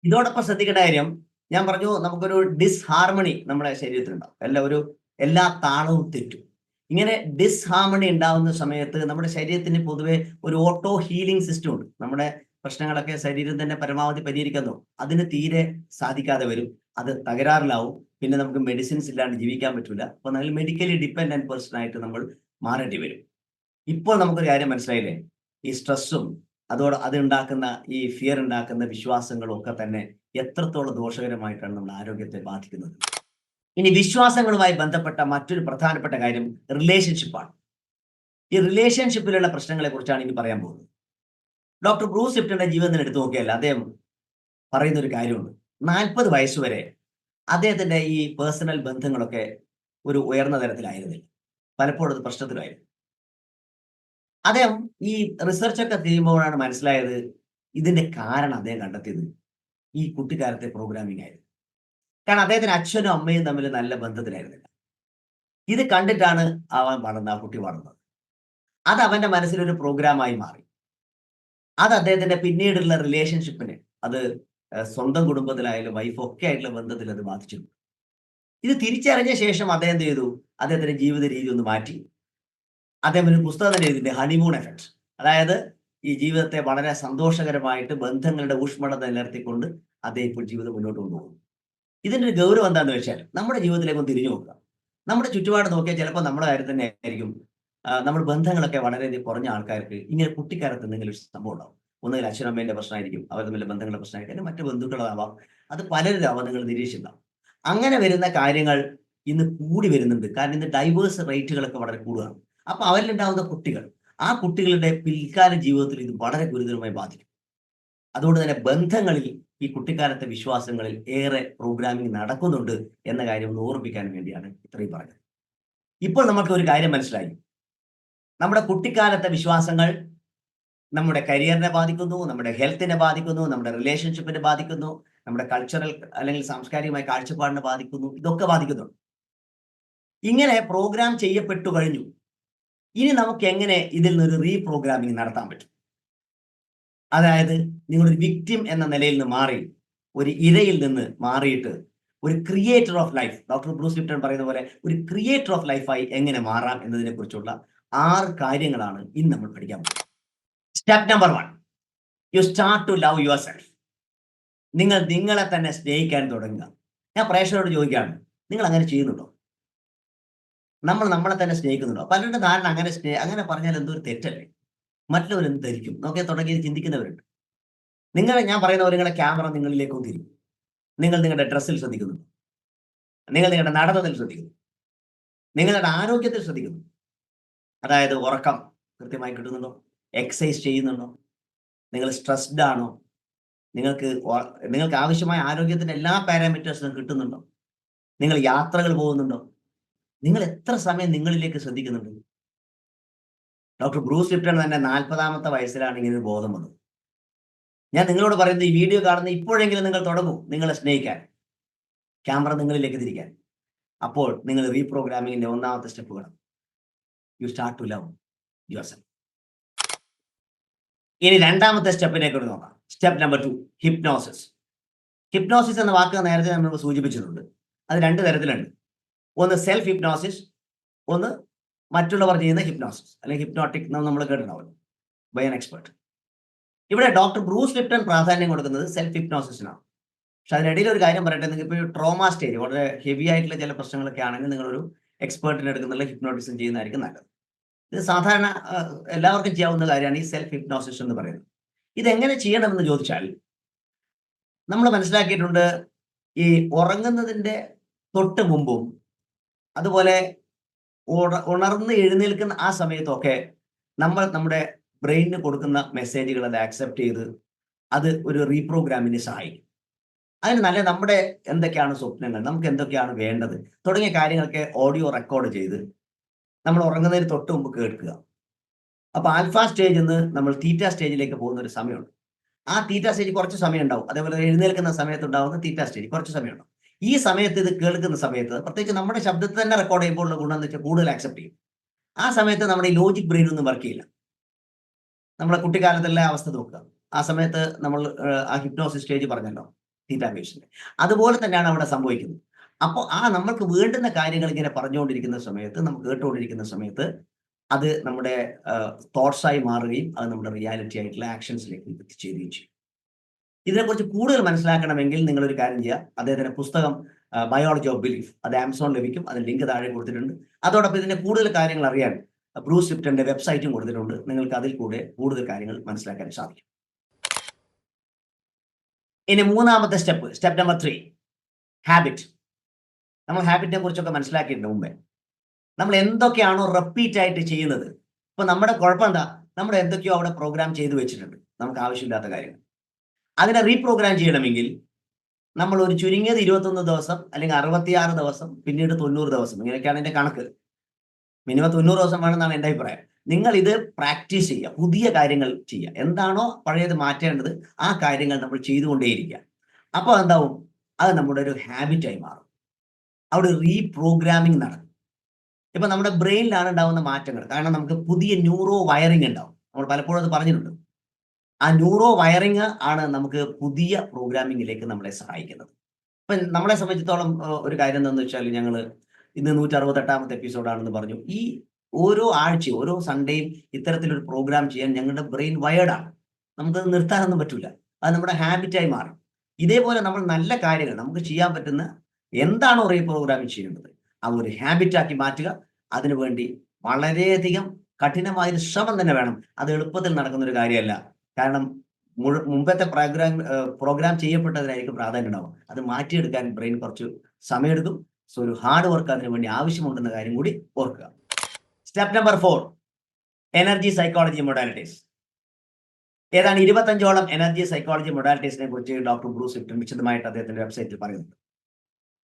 ഇതോടൊപ്പം ശ്രദ്ധിക്കേണ്ട കാര്യം ഞാൻ പറഞ്ഞു നമുക്കൊരു ഡിസ്ഹാർമണി നമ്മുടെ ശരീരത്തിലുണ്ടാവും എല്ലാ ഒരു എല്ലാ താളവും തെറ്റും. ഇങ്ങനെ ഡിസ്ഹാർമണി ഉണ്ടാവുന്ന സമയത്ത് നമ്മുടെ ശരീരത്തിന് പൊതുവെ ഒരു ഓട്ടോ ഹീലിംഗ് സിസ്റ്റം ഉണ്ട്. നമ്മുടെ പ്രശ്നങ്ങളൊക്കെ ശരീരം തന്നെ പരമാവധി പരിഹരിക്കാൻ നോക്കും. അതിന് തീരെ സാധിക്കാതെ വരും. അത് തകരാറിലാവും. പിന്നെ നമുക്ക് മെഡിസിൻസ് ഇല്ലാണ്ട് ജീവിക്കാൻ പറ്റില്ല അപ്പൊ നമ്മൾ മെഡിക്കലി ഡിപ്പെൻഡന്റ് പേഴ്സൺ ആയിട്ട് നമ്മൾ മാറേണ്ടി വരും. ഇപ്പോൾ നമുക്കൊരു കാര്യം മനസ്സിലായില്ലേ? ഈ സ്ട്രെസ്സും അതോട് അതുണ്ടാക്കുന്ന ഈ ഫിയർ ഉണ്ടാക്കുന്ന വിശ്വാസങ്ങളും ഒക്കെ തന്നെ എത്രത്തോളം ദോഷകരമായിട്ടാണ് നമ്മുടെ ആരോഗ്യത്തെ ബാധിക്കുന്നത്. ഇനി വിശ്വാസങ്ങളുമായി ബന്ധപ്പെട്ട മറ്റൊരു പ്രധാനപ്പെട്ട കാര്യം റിലേഷൻഷിപ്പാണ് ഈ റിലേഷൻഷിപ്പിലുള്ള പ്രശ്നങ്ങളെ കുറിച്ചാണ് ഇനി പറയാൻ പോകുന്നത്. ഡോക്ടർ ബ്രൂസ് ലിപ്റ്റന്റെ ജീവിതത്തിന് എടുത്തു നോക്കിയാൽ അദ്ദേഹം പറയുന്ന ഒരു കാര്യമുണ്ട്. നാൽപ്പത് വയസ്സുവരെ അദ്ദേഹത്തിന്റെ ഈ പേഴ്സണൽ ബന്ധങ്ങളൊക്കെ ഒരു ഉയർന്ന തരത്തിലായിരുന്നില്ല. പലപ്പോഴും അത് പ്രശ്നത്തിലായിരുന്നു. അദ്ദേഹം ഈ റിസർച്ച് ഒക്കെ ചെയ്യുമ്പോഴാണ് മനസ്സിലായത് ഇതിന്റെ കാരണം അദ്ദേഹം കണ്ടെത്തിയത് ഈ കുട്ടിക്കാലത്തെ പ്രോഗ്രാമിംഗ് ആയിരുന്നു. കാരണം അദ്ദേഹത്തിന് അച്ഛനും അമ്മയും തമ്മിൽ നല്ല ബന്ധത്തിലായിരുന്നില്ല. ഇത് കണ്ടിട്ടാണ് അവൻ വളർന്ന ആ കുട്ടി വളർന്നത്. അത് അവന്റെ മനസ്സിലൊരു പ്രോഗ്രാമായി മാറി. അത് അദ്ദേഹത്തിന്റെ പിന്നീടുള്ള റിലേഷൻഷിപ്പിനെ അത് സ്വന്തം കുടുംബത്തിലായാലും വൈഫൊക്കെ ആയിട്ടുള്ള ബന്ധത്തിൽ അത് ബാധിച്ചിട്ടുണ്ട്. ഇത് തിരിച്ചറിഞ്ഞ ശേഷം അദ്ദേഹം ചെയ്തു? അദ്ദേഹത്തിന്റെ ജീവിത രീതി ഒന്ന് മാറ്റി. അദ്ദേഹം ഒരു പുസ്തകം തന്നെ എഴുതിയിട്ടുണ്ട് ഹണിമൂൺ എഫക്ട് അതായത് ഈ ജീവിതത്തെ വളരെ സന്തോഷകരമായിട്ട് ബന്ധങ്ങളുടെ ഊഷ്മളത നിലനിർത്തിക്കൊണ്ട് അദ്ദേഹം ഇപ്പോൾ ജീവിതം മുന്നോട്ട് കൊണ്ടുപോകും ഇതിന്റെ ഒരു ഗൗരവം എന്താണെന്ന് വെച്ചാൽ നമ്മുടെ ജീവിതത്തിലേക്ക് ഒന്ന് തിരിഞ്ഞു നോക്കുക. നമ്മുടെ ചുറ്റുപാട് നോക്കിയാൽ ചിലപ്പോൾ നമ്മുടെ കാര്യം തന്നെ ആയിരിക്കും. നമ്മൾ ബന്ധങ്ങളൊക്കെ വളരെയധികം കുറഞ്ഞ ആൾക്കാർക്ക് ഇങ്ങനെ കുട്ടിക്കാലത്ത് എന്തെങ്കിലും ഒരു സംഭവം ഉണ്ടാവും. ഒന്നുകിൽ അച്ഛനമ്മേന്റെ പ്രശ്നമായിരിക്കും അവർ തമ്മിലെ ബന്ധങ്ങളുടെ പ്രശ്നമായിരിക്കും മറ്റു ബന്ധുക്കളാവാം. അത് പലരും നിങ്ങൾ നിരീക്ഷിച്ചിട്ടുണ്ടാവും. അങ്ങനെ വരുന്ന കാര്യങ്ങൾ ഇന്ന് കൂടി വരുന്നുണ്ട്. കാരണം ഇന്ന് ഡൈവേഴ്സ് റേറ്റുകളൊക്കെ വളരെ കൂടുതലാണ് അപ്പൊ അവരിലുണ്ടാവുന്ന കുട്ടികൾ ആ കുട്ടികളുടെ പിൽക്കാല ജീവിതത്തിൽ ഇത് വളരെ ഗുരുതരമായി ബാധിക്കും. അതുകൊണ്ട് തന്നെ ബന്ധങ്ങളിൽ ഈ കുട്ടിക്കാലത്തെ വിശ്വാസങ്ങളിൽ ഏറെ പ്രോഗ്രാമിംഗ് നടക്കുന്നുണ്ട് എന്ന കാര്യം ഒന്ന് ഓർമ്മിക്കാൻ വേണ്ടിയാണ് ഇത്രയും പറഞ്ഞത്. ഇപ്പോൾ നമുക്ക് ഒരു കാര്യം മനസ്സിലായി. നമ്മുടെ കുട്ടിക്കാലത്തെ വിശ്വാസങ്ങൾ നമ്മുടെ കരിയറിനെ ബാധിക്കുന്നു നമ്മുടെ ഹെൽത്തിനെ ബാധിക്കുന്നു നമ്മുടെ റിലേഷൻഷിപ്പിനെ ബാധിക്കുന്നു നമ്മുടെ കൾച്ചറൽ അല്ലെങ്കിൽ സാംസ്കാരികമായ കാഴ്ചപ്പാടിനെ ബാധിക്കുന്നു ഇതൊക്കെ ബാധിക്കുന്നുണ്ട്. ഇങ്ങനെ പ്രോഗ്രാം ചെയ്യപ്പെട്ടു കഴിഞ്ഞു. ഇനി നമുക്ക് എങ്ങനെ ഇതിൽ നിന്നൊരു റീപ്രോഗ്രാമിംഗ് നടത്താൻ പറ്റും? അതായത് നിങ്ങളൊരു വിക്ടിം എന്ന നിലയിൽ നിന്ന് മാറി ഒരു ഇരയിൽ നിന്ന് മാറിയിട്ട് ഒരു creator of life doctor Bruce Lipton പറയുന്ന പോലെ ഒരു ക്രിയേറ്റർ ഓഫ് ലൈഫായി എങ്ങനെ മാറാം എന്നതിനെ കുറിച്ചുള്ള ആറ് കാര്യങ്ങളാണ് ഇന്ന് നമ്മൾ പഠിക്കാൻ പോകുന്നത്. Step number one you start to love yourself നിങ്ങൾ നിങ്ങളെ തന്നെ സ്നേഹിക്കാൻ തുടങ്ങുക. ഞാൻ പ്രേക്ഷകരോട് ചോദിക്കുകയാണ് നിങ്ങൾ അങ്ങനെ ചെയ്യുന്നുണ്ടോ? നമ്മൾ നമ്മളെ തന്നെ സ്നേഹിക്കുന്നുണ്ടോ? പലരുടെ ധാരണ അങ്ങനെ സ്നേഹ അങ്ങനെ പറഞ്ഞാൽ എന്തോ ഒരു തെറ്റല്ലേ? മറ്റുള്ളവരെന്ത് ധരിക്കും? നോക്കിയാൽ തുടങ്ങി ചിന്തിക്കുന്നവരുണ്ട്. നിങ്ങൾ ഞാൻ പറയുന്ന നിങ്ങളുടെ ക്യാമറ നിങ്ങളിലേക്കും തിരിക്കും നിങ്ങൾ നിങ്ങളുടെ ഡ്രസ്സിൽ ശ്രദ്ധിക്കുന്നുണ്ടോ നിങ്ങൾ നിങ്ങളുടെ നടന്നതിൽ ശ്രദ്ധിക്കുന്നു. നിങ്ങളുടെ ആരോഗ്യത്തിൽ ശ്രദ്ധിക്കുന്നു. അതായത് ഉറക്കം കൃത്യമായി കിട്ടുന്നുണ്ടോ? എക്സസൈസ് ചെയ്യുന്നുണ്ടോ? നിങ്ങൾ സ്ട്രെസ്ഡ് ആണോ? നിങ്ങൾക്ക് നിങ്ങൾക്ക് ആവശ്യമായ ആരോഗ്യത്തിന്റെ എല്ലാ പാരാമീറ്റേഴ്സും കിട്ടുന്നുണ്ടോ? നിങ്ങൾ യാത്രകൾ പോകുന്നുണ്ടോ? നിങ്ങൾ എത്ര സമയം നിങ്ങളിലേക്ക് ശ്രദ്ധിക്കുന്നുണ്ട്? ഡോക്ടർ ബ്രൂസ് ലിപ്റ്റൺ തന്നെ നാൽപ്പതാമത്തെ വയസ്സിലാണ് ഇങ്ങനെ ഒരു ബോധം വന്നത്. ഞാൻ നിങ്ങളോട് പറയുന്നത് ഈ വീഡിയോ കാണുന്ന ഇപ്പോഴെങ്കിലും നിങ്ങൾ തുടങ്ങും നിങ്ങളെ സ്നേഹിക്കാൻ. ക്യാമറ നിങ്ങളിലേക്ക് തിരിക്കാൻ. അപ്പോൾ നിങ്ങൾ റീപ്രോഗ്രാമിങ്ങിന്റെ ഒന്നാമത്തെ സ്റ്റെപ്പ് വേണം you start to love yourself ഇനി രണ്ടാമത്തെ സ്റ്റെപ്പിനെ കൂടി നോക്കാം. Step number two hypnosis hypnosis എന്ന വാക്ക് നേരത്തെ നമ്മൾ സൂചിപ്പിച്ചിട്ടുണ്ട്. അത് രണ്ട് തരത്തിലുണ്ട്. ഒന്ന് സെൽഫ് ഹിപ്നോസിസ് ഒന്ന് മറ്റുള്ളവർ ചെയ്യുന്ന ഹിപ്നോസിസ് അല്ലെങ്കിൽ ഹിപ്നോട്ടിക് നമ്മൾ കേട്ടിട്ടുണ്ടാവും. ബൈ എൻ എക്സ്പെർട്ട് ഇവിടെ ഡോക്ടർ ബ്രൂസ് ലിപ്റ്റൺ പ്രാധാന്യം കൊടുക്കുന്നത് സെൽഫ് ഹിപ്നോസിസിനാണ് പക്ഷെ അതിനിടയിൽ ഒരു കാര്യം പറയട്ടെ നിങ്ങൾക്ക് ഇപ്പോൾ ട്രോമ സ്റ്റേജ് വളരെ ഹെവി ആയിട്ടുള്ള ചില പ്രശ്നങ്ങളൊക്കെ ആണെങ്കിൽ നിങ്ങളൊരു എക്സ്പേർട്ടിനെ എടുക്കുന്നുള്ള ഹിപ്നോട്ടിസം ചെയ്യുന്നതായിരിക്കും നല്ലത്. ഇത് സാധാരണ എല്ലാവർക്കും ചെയ്യാവുന്ന കാര്യമാണ് ഈ സെൽഫ് ഹിപ്നോസിസ് എന്ന് പറയുന്നത്. ഇതെങ്ങനെ ചെയ്യണമെന്ന് ചോദിച്ചാൽ നമ്മൾ മനസ്സിലാക്കിയിട്ടുണ്ട് ഈ ഉറങ്ങുന്നതിന്റെ തൊട്ട് മുമ്പും അതുപോലെ ഉണ- ഉണർന്ന് എഴുന്നേൽക്കുന്ന ആ സമയത്തൊക്കെ നമ്മൾ നമ്മുടെ ബ്രെയിനിന് കൊടുക്കുന്ന മെസ്സേജുകൾ അത് ആക്സെപ്റ്റ് ചെയ്ത് അത് ഒരു റീപ്രോഗ്രാമിന് സഹായിക്കും. അതിന് നല്ല നമ്മുടെ എന്തൊക്കെയാണ് സ്വപ്നങ്ങൾ നമുക്ക് എന്തൊക്കെയാണ് വേണ്ടത് തുടങ്ങിയ കാര്യങ്ങളൊക്കെ ഓഡിയോ റെക്കോർഡ് ചെയ്ത് നമ്മൾ ഉറങ്ങുന്നതിന് തൊട്ട് മുമ്പ് കേൾക്കുക. അപ്പൊ ആൽഫ സ്റ്റേജിൽ നിന്ന് നമ്മൾ തീറ്റ സ്റ്റേജിലേക്ക് പോകുന്ന ഒരു സമയമുണ്ട്. ആ തീറ്റ സ്റ്റേജ് കുറച്ച് സമയം ഉണ്ടാവും അതേപോലെ എഴുന്നേൽക്കുന്ന സമയത്ത് ഉണ്ടാവുന്ന തീറ്റ സ്റ്റേജ് കുറച്ച് സമയം ഉണ്ടാവും ഈ സമയത്ത് ഇത് കേൾക്കുന്ന സമയത്ത് പ്രത്യേകിച്ച് നമ്മുടെ ശബ്ദത്തിൽ തന്നെ റെക്കോർഡ് ചെയ്യുമ്പോൾ ഉള്ള ഗുണം എന്ന് വെച്ചാൽ കൂടുതൽ ആക്സെപ്റ്റ് ചെയ്യും. ആ സമയത്ത് നമ്മുടെ ഈ ലോജിക് ബ്രെയിൻ ഒന്നും വർക്ക് ചെയ്യില്ല. നമ്മളെ കുട്ടിക്കാലത്തുള്ള അവസ്ഥ നോക്കുക. ആ സമയത്ത് നമ്മൾ ആ ഹിപ്നോസിസ് സ്റ്റേജ് പറഞ്ഞല്ലോ തീറ്റ അതുപോലെ തന്നെയാണ് അവിടെ സംഭവിക്കുന്നത്. അപ്പോൾ ആ നമ്മൾക്ക് വേണ്ടുന്ന കാര്യങ്ങൾ ഇങ്ങനെ പറഞ്ഞുകൊണ്ടിരിക്കുന്ന സമയത്ത് നമുക്ക് കേട്ടുകൊണ്ടിരിക്കുന്ന സമയത്ത് അത് നമ്മുടെ തോട്ട്സായി മാറുകയും അത് നമ്മുടെ റിയാലിറ്റി ആയിട്ടുള്ള ആക്ഷൻസിലേക്ക് എത്തിച്ചേരുകയും ചെയ്യും. ഇതിനെക്കുറിച്ച് കൂടുതൽ മനസ്സിലാക്കണമെങ്കിൽ നിങ്ങൾ ഒരു കാര്യം ചെയ്യുക. അദ്ദേഹത്തിന്റെ പുസ്തകം ബയോളജി ഓഫ് ബിലീഫ് അത് ആമസോൺ ലഭിക്കും. അതിന് ലിങ്ക് താഴെ കൊടുത്തിട്ടുണ്ട്. അതോടൊപ്പം ഇതിന്റെ കൂടുതൽ കാര്യങ്ങൾ അറിയാൻ ബ്രൂസ് ലിപ്റ്റന്റെ വെബ്സൈറ്റും കൊടുത്തിട്ടുണ്ട്. നിങ്ങൾക്ക് അതിൽ കൂടെ കൂടുതൽ കാര്യങ്ങൾ മനസ്സിലാക്കാൻ സാധിക്കും. ഇനി മൂന്നാമത്തെ step. Step number three. Habit നമ്മൾ ഹാബിറ്റിനെ കുറിച്ചൊക്കെ മനസ്സിലാക്കിയിട്ടുണ്ട് മുമ്പേ. നമ്മൾ എന്തൊക്കെയാണോ റിപ്പീറ്റ് ആയിട്ട് ചെയ്യുന്നത്. ഇപ്പൊ നമ്മുടെ കുഴപ്പം എന്താ? നമ്മൾ എന്തൊക്കെയോ അവിടെ പ്രോഗ്രാം ചെയ്തു വെച്ചിട്ടുണ്ട്. നമുക്ക് ആവശ്യമില്ലാത്ത കാര്യങ്ങൾ. അതിനെ റീപ്രോഗ്രാം ചെയ്യണമെങ്കിൽ നമ്മൾ ഒരു ചുരുങ്ങിയത് ഇരുപത്തൊന്ന് ദിവസം അല്ലെങ്കിൽ അറുപത്തിയാറ് ദിവസം പിന്നീട് തൊണ്ണൂറ് ദിവസം ഇങ്ങനെയൊക്കെയാണ് എന്റെ കണക്ക്. മിനിമം തൊണ്ണൂറ് ദിവസം വേണമെന്നാണ് എന്റെ അഭിപ്രായം. നിങ്ങൾ ഇത് പ്രാക്ടീസ് ചെയ്യുക പുതിയ കാര്യങ്ങൾ ചെയ്യുക. എന്താണോ പഴയത് മാറ്റേണ്ടത് ആ കാര്യങ്ങൾ നമ്മൾ ചെയ്തുകൊണ്ടേയിരിക്കുക. അപ്പോൾ എന്താവും? അത് നമ്മുടെ ഒരു ഹാബിറ്റായി മാറും. അവിടെ റീപ്രോഗ്രാമിംഗ് നടക്കും. ഇപ്പൊ നമ്മുടെ ബ്രെയിനിലാണ് ഉണ്ടാവുന്ന മാറ്റങ്ങൾ. കാരണം നമുക്ക് പുതിയ ന്യൂറോ വയറിംഗ് ഉണ്ടാവും. നമ്മൾ പലപ്പോഴും അത് പറഞ്ഞിട്ടുണ്ട്. ആ ന്യൂറോ വയറിങ് ആണ് നമുക്ക് പുതിയ പ്രോഗ്രാമിങ്ങിലേക്ക് നമ്മളെ സഹായിക്കുന്നത്. അപ്പൊ നമ്മളെ സംബന്ധിച്ചിടത്തോളം ഒരു കാര്യം എന്താണെന്ന് വെച്ചാൽ ഞങ്ങൾ ഇന്ന് നൂറ്റി അറുപത്തെട്ടാമത്തെ എപ്പിസോഡാണെന്ന് പറഞ്ഞു. ഈ ഓരോ ആഴ്ചയും ഓരോ സൺഡേയും ഇത്തരത്തിലൊരു പ്രോഗ്രാം ചെയ്യാൻ ഞങ്ങളുടെ ബ്രെയിൻ വയേർഡാണ് നമുക്ക് നിർത്താനൊന്നും പറ്റില്ല അത് നമ്മുടെ ഹാബിറ്റായി മാറും. ഇതേപോലെ നമ്മൾ നല്ല കാര്യങ്ങൾ നമുക്ക് ചെയ്യാൻ പറ്റുന്ന എന്താണോ പ്രോഗ്രാം ചെയ്യേണ്ടത്. അത് ഒരു ഹാബിറ്റാക്കി മാറ്റുക. അതിനുവേണ്ടി വളരെയധികം കഠിനമായൊരു ശ്രമം തന്നെ വേണം. അത് എളുപ്പത്തിൽ നടക്കുന്ന ഒരു കാര്യമല്ല. കാരണം മുമ്പത്തെ പ്രോഗ്രാം പ്രോഗ്രാം ചെയ്യപ്പെട്ടതിനായിരിക്കും പ്രാധാന്യം ഉണ്ടാവും അത് മാറ്റിയെടുക്കാൻ ബ്രെയിൻ കുറച്ച് സമയമെടുക്കും. സോ ഒരു ഹാർഡ് വർക്ക് അതിന് വേണ്ടി ആവശ്യമുണ്ടെന്ന കാര്യം കൂടി ഓർക്കുക. Step number four energy psychology modalities ഏതാണ്ട് ഇരുപത്തഞ്ചോളം എനർജി സൈക്കോളജി മൊഡാലിറ്റീസിനെ കുറിച്ച് ഡോക്ടർ ബ്രൂസ് ലിപ്റ്റൺ വിശദമായിട്ട് അദ്ദേഹത്തിന്റെ വെബ്സൈറ്റിൽ പറയുന്നുണ്ട്.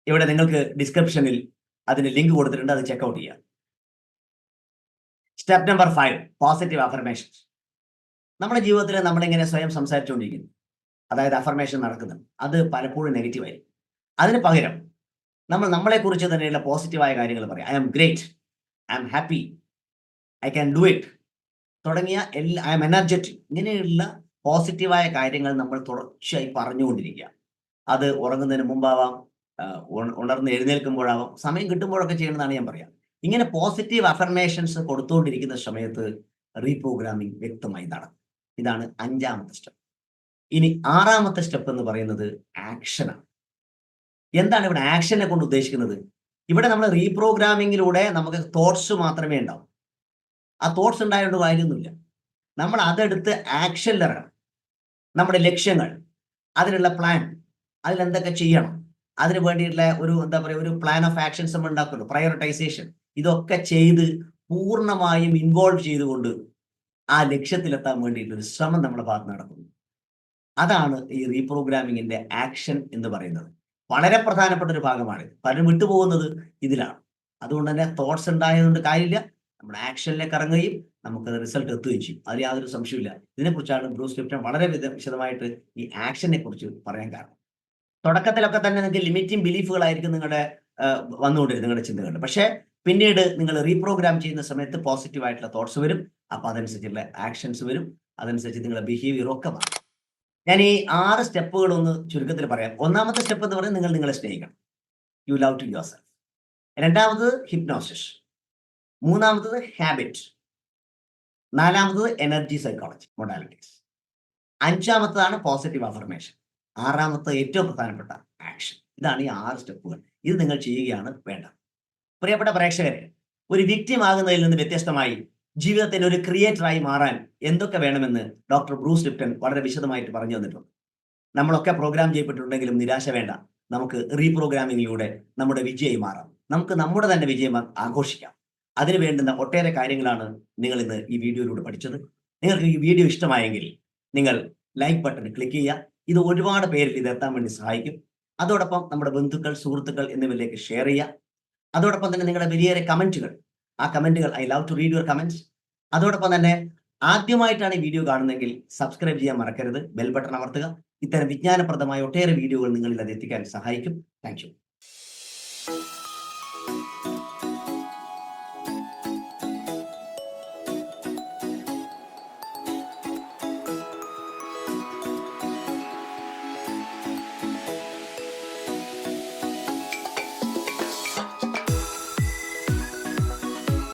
ഇവിടെ നിങ്ങൾക്ക് ഡിസ്ക്രിപ്ഷനിൽ അതിന് ലിങ്ക് കൊടുത്തിട്ടുണ്ട്. അത് ചെക്ക്ഔട്ട് ചെയ്യാം. Step number five positive affirmations നമ്മുടെ ജീവിതത്തിൽ നമ്മളിങ്ങനെ സ്വയം സംസാരിച്ചുകൊണ്ടിരിക്കുന്നു അതായത് അഫർമേഷൻ നടക്കുന്നുണ്ട്. അത് പലപ്പോഴും നെഗറ്റീവായി അതിന് പകരം നമ്മൾ നമ്മളെ കുറിച്ച് തന്നെയുള്ള പോസിറ്റീവായ കാര്യങ്ങൾ പറയാം. I am great I am happy I can do it തുടങ്ങിയ എല്ലാ ഐ എം എനർജറ്റിക് ഇങ്ങനെയുള്ള പോസിറ്റീവായ കാര്യങ്ങൾ നമ്മൾ തുടർച്ചയായി പറഞ്ഞുകൊണ്ടിരിക്കുക. അത് ഉറങ്ങുന്നതിന് മുമ്പാവാം ആ, ഉണ- ഉണർന്ന് എഴുന്നേൽക്കുമ്പോഴാവാം സമയം കിട്ടുമ്പോഴൊക്കെ ചെയ്യണമെന്നാണ് ഞാൻ പറയാം. ഇങ്ങനെ പോസിറ്റീവ് അഫർമേഷൻസ് കൊടുത്തുകൊണ്ടിരിക്കുന്ന സമയത്ത് റീപ്രോഗ്രാമിംഗ് വ്യക്തമായി നടക്കും. ഇതാണ് അഞ്ചാമത്തെ സ്റ്റെപ്പ് ഇനി ആറാമത്തെ സ്റ്റെപ്പ് എന്ന് പറയുന്നത് ആക്ഷനാണ് എന്താണ് ഇവിടെ ആക്ഷനെ കൊണ്ട് ഉദ്ദേശിക്കുന്നത്? ഇവിടെ നമ്മൾ റീപ്രോഗ്രാമിങ്ങിലൂടെ നമുക്ക് തോട്ട്സ് മാത്രമേ ഉണ്ടാവും. ആ തോട്ട്സ് ഉണ്ടായതുകൊണ്ട് കാര്യമൊന്നുമില്ല. നമ്മൾ അതെടുത്ത് ആക്ഷനിലിറങ്ങണം നമ്മുടെ ലക്ഷ്യങ്ങൾ അതിനുള്ള പ്ലാൻ അതിലെന്തൊക്കെ ചെയ്യണം അതിന് വേണ്ടിയിട്ടുള്ള ഒരു എന്താ പറയുക ഒരു പ്ലാൻ ഓഫ് ആക്ഷൻസ് നമ്മൾ ഉണ്ടാക്കുന്നു പ്രയോറിറ്റൈസേഷൻ ഇതൊക്കെ ചെയ്ത് പൂർണമായും ഇൻവോൾവ് ചെയ്തുകൊണ്ട് ആ ലക്ഷ്യത്തിലെത്താൻ വേണ്ടിയിട്ട് ഒരു ശ്രമം നമ്മുടെ ഭാഗത്ത് നടക്കുന്നു. അതാണ് ഈ റീപ്രോഗ്രാമിങ്ങിന്റെ ആക്ഷൻ എന്ന് പറയുന്നത്. വളരെ പ്രധാനപ്പെട്ട ഒരു ഭാഗമാണ്. പലരും വിട്ടുപോകുന്നത് ഇതിലാണ്. അതുകൊണ്ട് തന്നെ തോട്ട്സ് ഉണ്ടായതുകൊണ്ട് കാര്യമില്ല. നമ്മുടെ ആക്ഷനിലേക്ക് ഇറങ്ങുകയും നമുക്ക് റിസൾട്ട് എത്തുകയും ചെയ്യും. അതിൽ യാതൊരു സംശയമില്ല ഇതിനെക്കുറിച്ചാണ് ബ്രൂസ് ലിപ്റ്റൺ വളരെ വിശദമായിട്ട് ഈ ആക്ഷനെ കുറിച്ച് പറയാൻ കാരണം. തുടക്കത്തിലൊക്കെ തന്നെ നിങ്ങൾക്ക് ലിമിറ്റിംഗ് ബിലീഫുകളായിരിക്കും നിങ്ങളുടെ വന്നുകൊണ്ടിരുന്നത് നിങ്ങളുടെ ചിന്തകൾ പക്ഷേ പിന്നീട് നിങ്ങൾ റീപ്രോഗ്രാം ചെയ്യുന്ന സമയത്ത് പോസിറ്റീവ് ആയിട്ടുള്ള തോട്ട്സ് വരും. അപ്പൊ അതനുസരിച്ചുള്ള ആക്ഷൻസ് വരും. അതനുസരിച്ച് നിങ്ങളുടെ ബിഹേവിയർ ഒക്കെ മാറും. ഞാൻ ഈ ആറ് സ്റ്റെപ്പുകൾ ഒന്ന് ചുരുക്കത്തിൽ പറയാം. ഒന്നാമത്തെ സ്റ്റെപ്പ് എന്ന് പറയുന്നത് നിങ്ങൾ നിങ്ങളെ സ്നേഹിക്കണം. You love to yourself രണ്ടാമത് ഹിപ്നോസിസ് മൂന്നാമത്തത് ഹാബിറ്റ് നാലാമത്തത് എനർജി സൈക്കോളജി മൊഡാലിറ്റീസ് അഞ്ചാമത്തതാണ് പോസിറ്റീവ് അഫർമേഷൻ ആറാമത്തെ ഏറ്റവും പ്രധാനപ്പെട്ട ആക്ഷൻ ഇതാണ് ഈ ആറ് സ്റ്റെപ്പുകൾ ഇത് നിങ്ങൾ ചെയ്യുകയാണ് വേണ്ടത്. പ്രിയപ്പെട്ട പ്രേക്ഷകരെ ഒരു വ്യക്തിമാകുന്നതിൽ നിന്ന് വ്യത്യസ്തമായി ജീവിതത്തിന് ഒരു ക്രിയേറ്ററായി മാറാൻ എന്തൊക്കെ വേണമെന്ന് ഡോക്ടർ ബ്രൂസ് ലിപ്റ്റൺ വളരെ വിശദമായിട്ട് പറഞ്ഞു തന്നിട്ടുണ്ട്. നമ്മളൊക്കെ പ്രോഗ്രാം ചെയ്യപ്പെട്ടിട്ടുണ്ടെങ്കിലും നിരാശ വേണ്ട. നമുക്ക് റീപ്രോഗ്രാമിങ്ങിലൂടെ നമ്മുടെ വിജയം മാറാം. നമുക്ക് നമ്മുടെ തന്നെ വിജയം ആഘോഷിക്കാം. അതിന് വേണ്ടുന്ന ഒട്ടേറെ കാര്യങ്ങളാണ് നിങ്ങൾ ഇന്ന് ഈ വീഡിയോയിലൂടെ പഠിച്ചത്. നിങ്ങൾക്ക് ഈ വീഡിയോ ഇഷ്ടമായെങ്കിൽ നിങ്ങൾ ലൈക്ക് ബട്ടൺ ക്ലിക്ക് ചെയ്യുക. ഇത് ഒരുപാട് പേരിൽ ഇത് എത്താൻ വേണ്ടി സഹായിക്കും. അതോടൊപ്പം നമ്മുടെ ബന്ധുക്കൾ സുഹൃത്തുക്കൾ എന്നിവരിലേക്ക് ഷെയർ ചെയ്യുക. അതോടൊപ്പം തന്നെ നിങ്ങളുടെ വലിയേറെ കമന്റുകൾ ആ കമന്റുകൾ I love to read your comments. അതോടൊപ്പം തന്നെ ആദ്യമായിട്ടാണ് ഈ വീഡിയോ കാണുന്നതെങ്കിൽ സബ്സ്ക്രൈബ് ചെയ്യാൻ മറക്കരുത് ബെൽ ബട്ടൺ അമർത്തുക. ഇത്തരം വിജ്ഞാനപ്രദമായ ഒട്ടേറെ വീഡിയോകൾ നിങ്ങളിൽ അത് എത്തിക്കാൻ സഹായിക്കും. താങ്ക്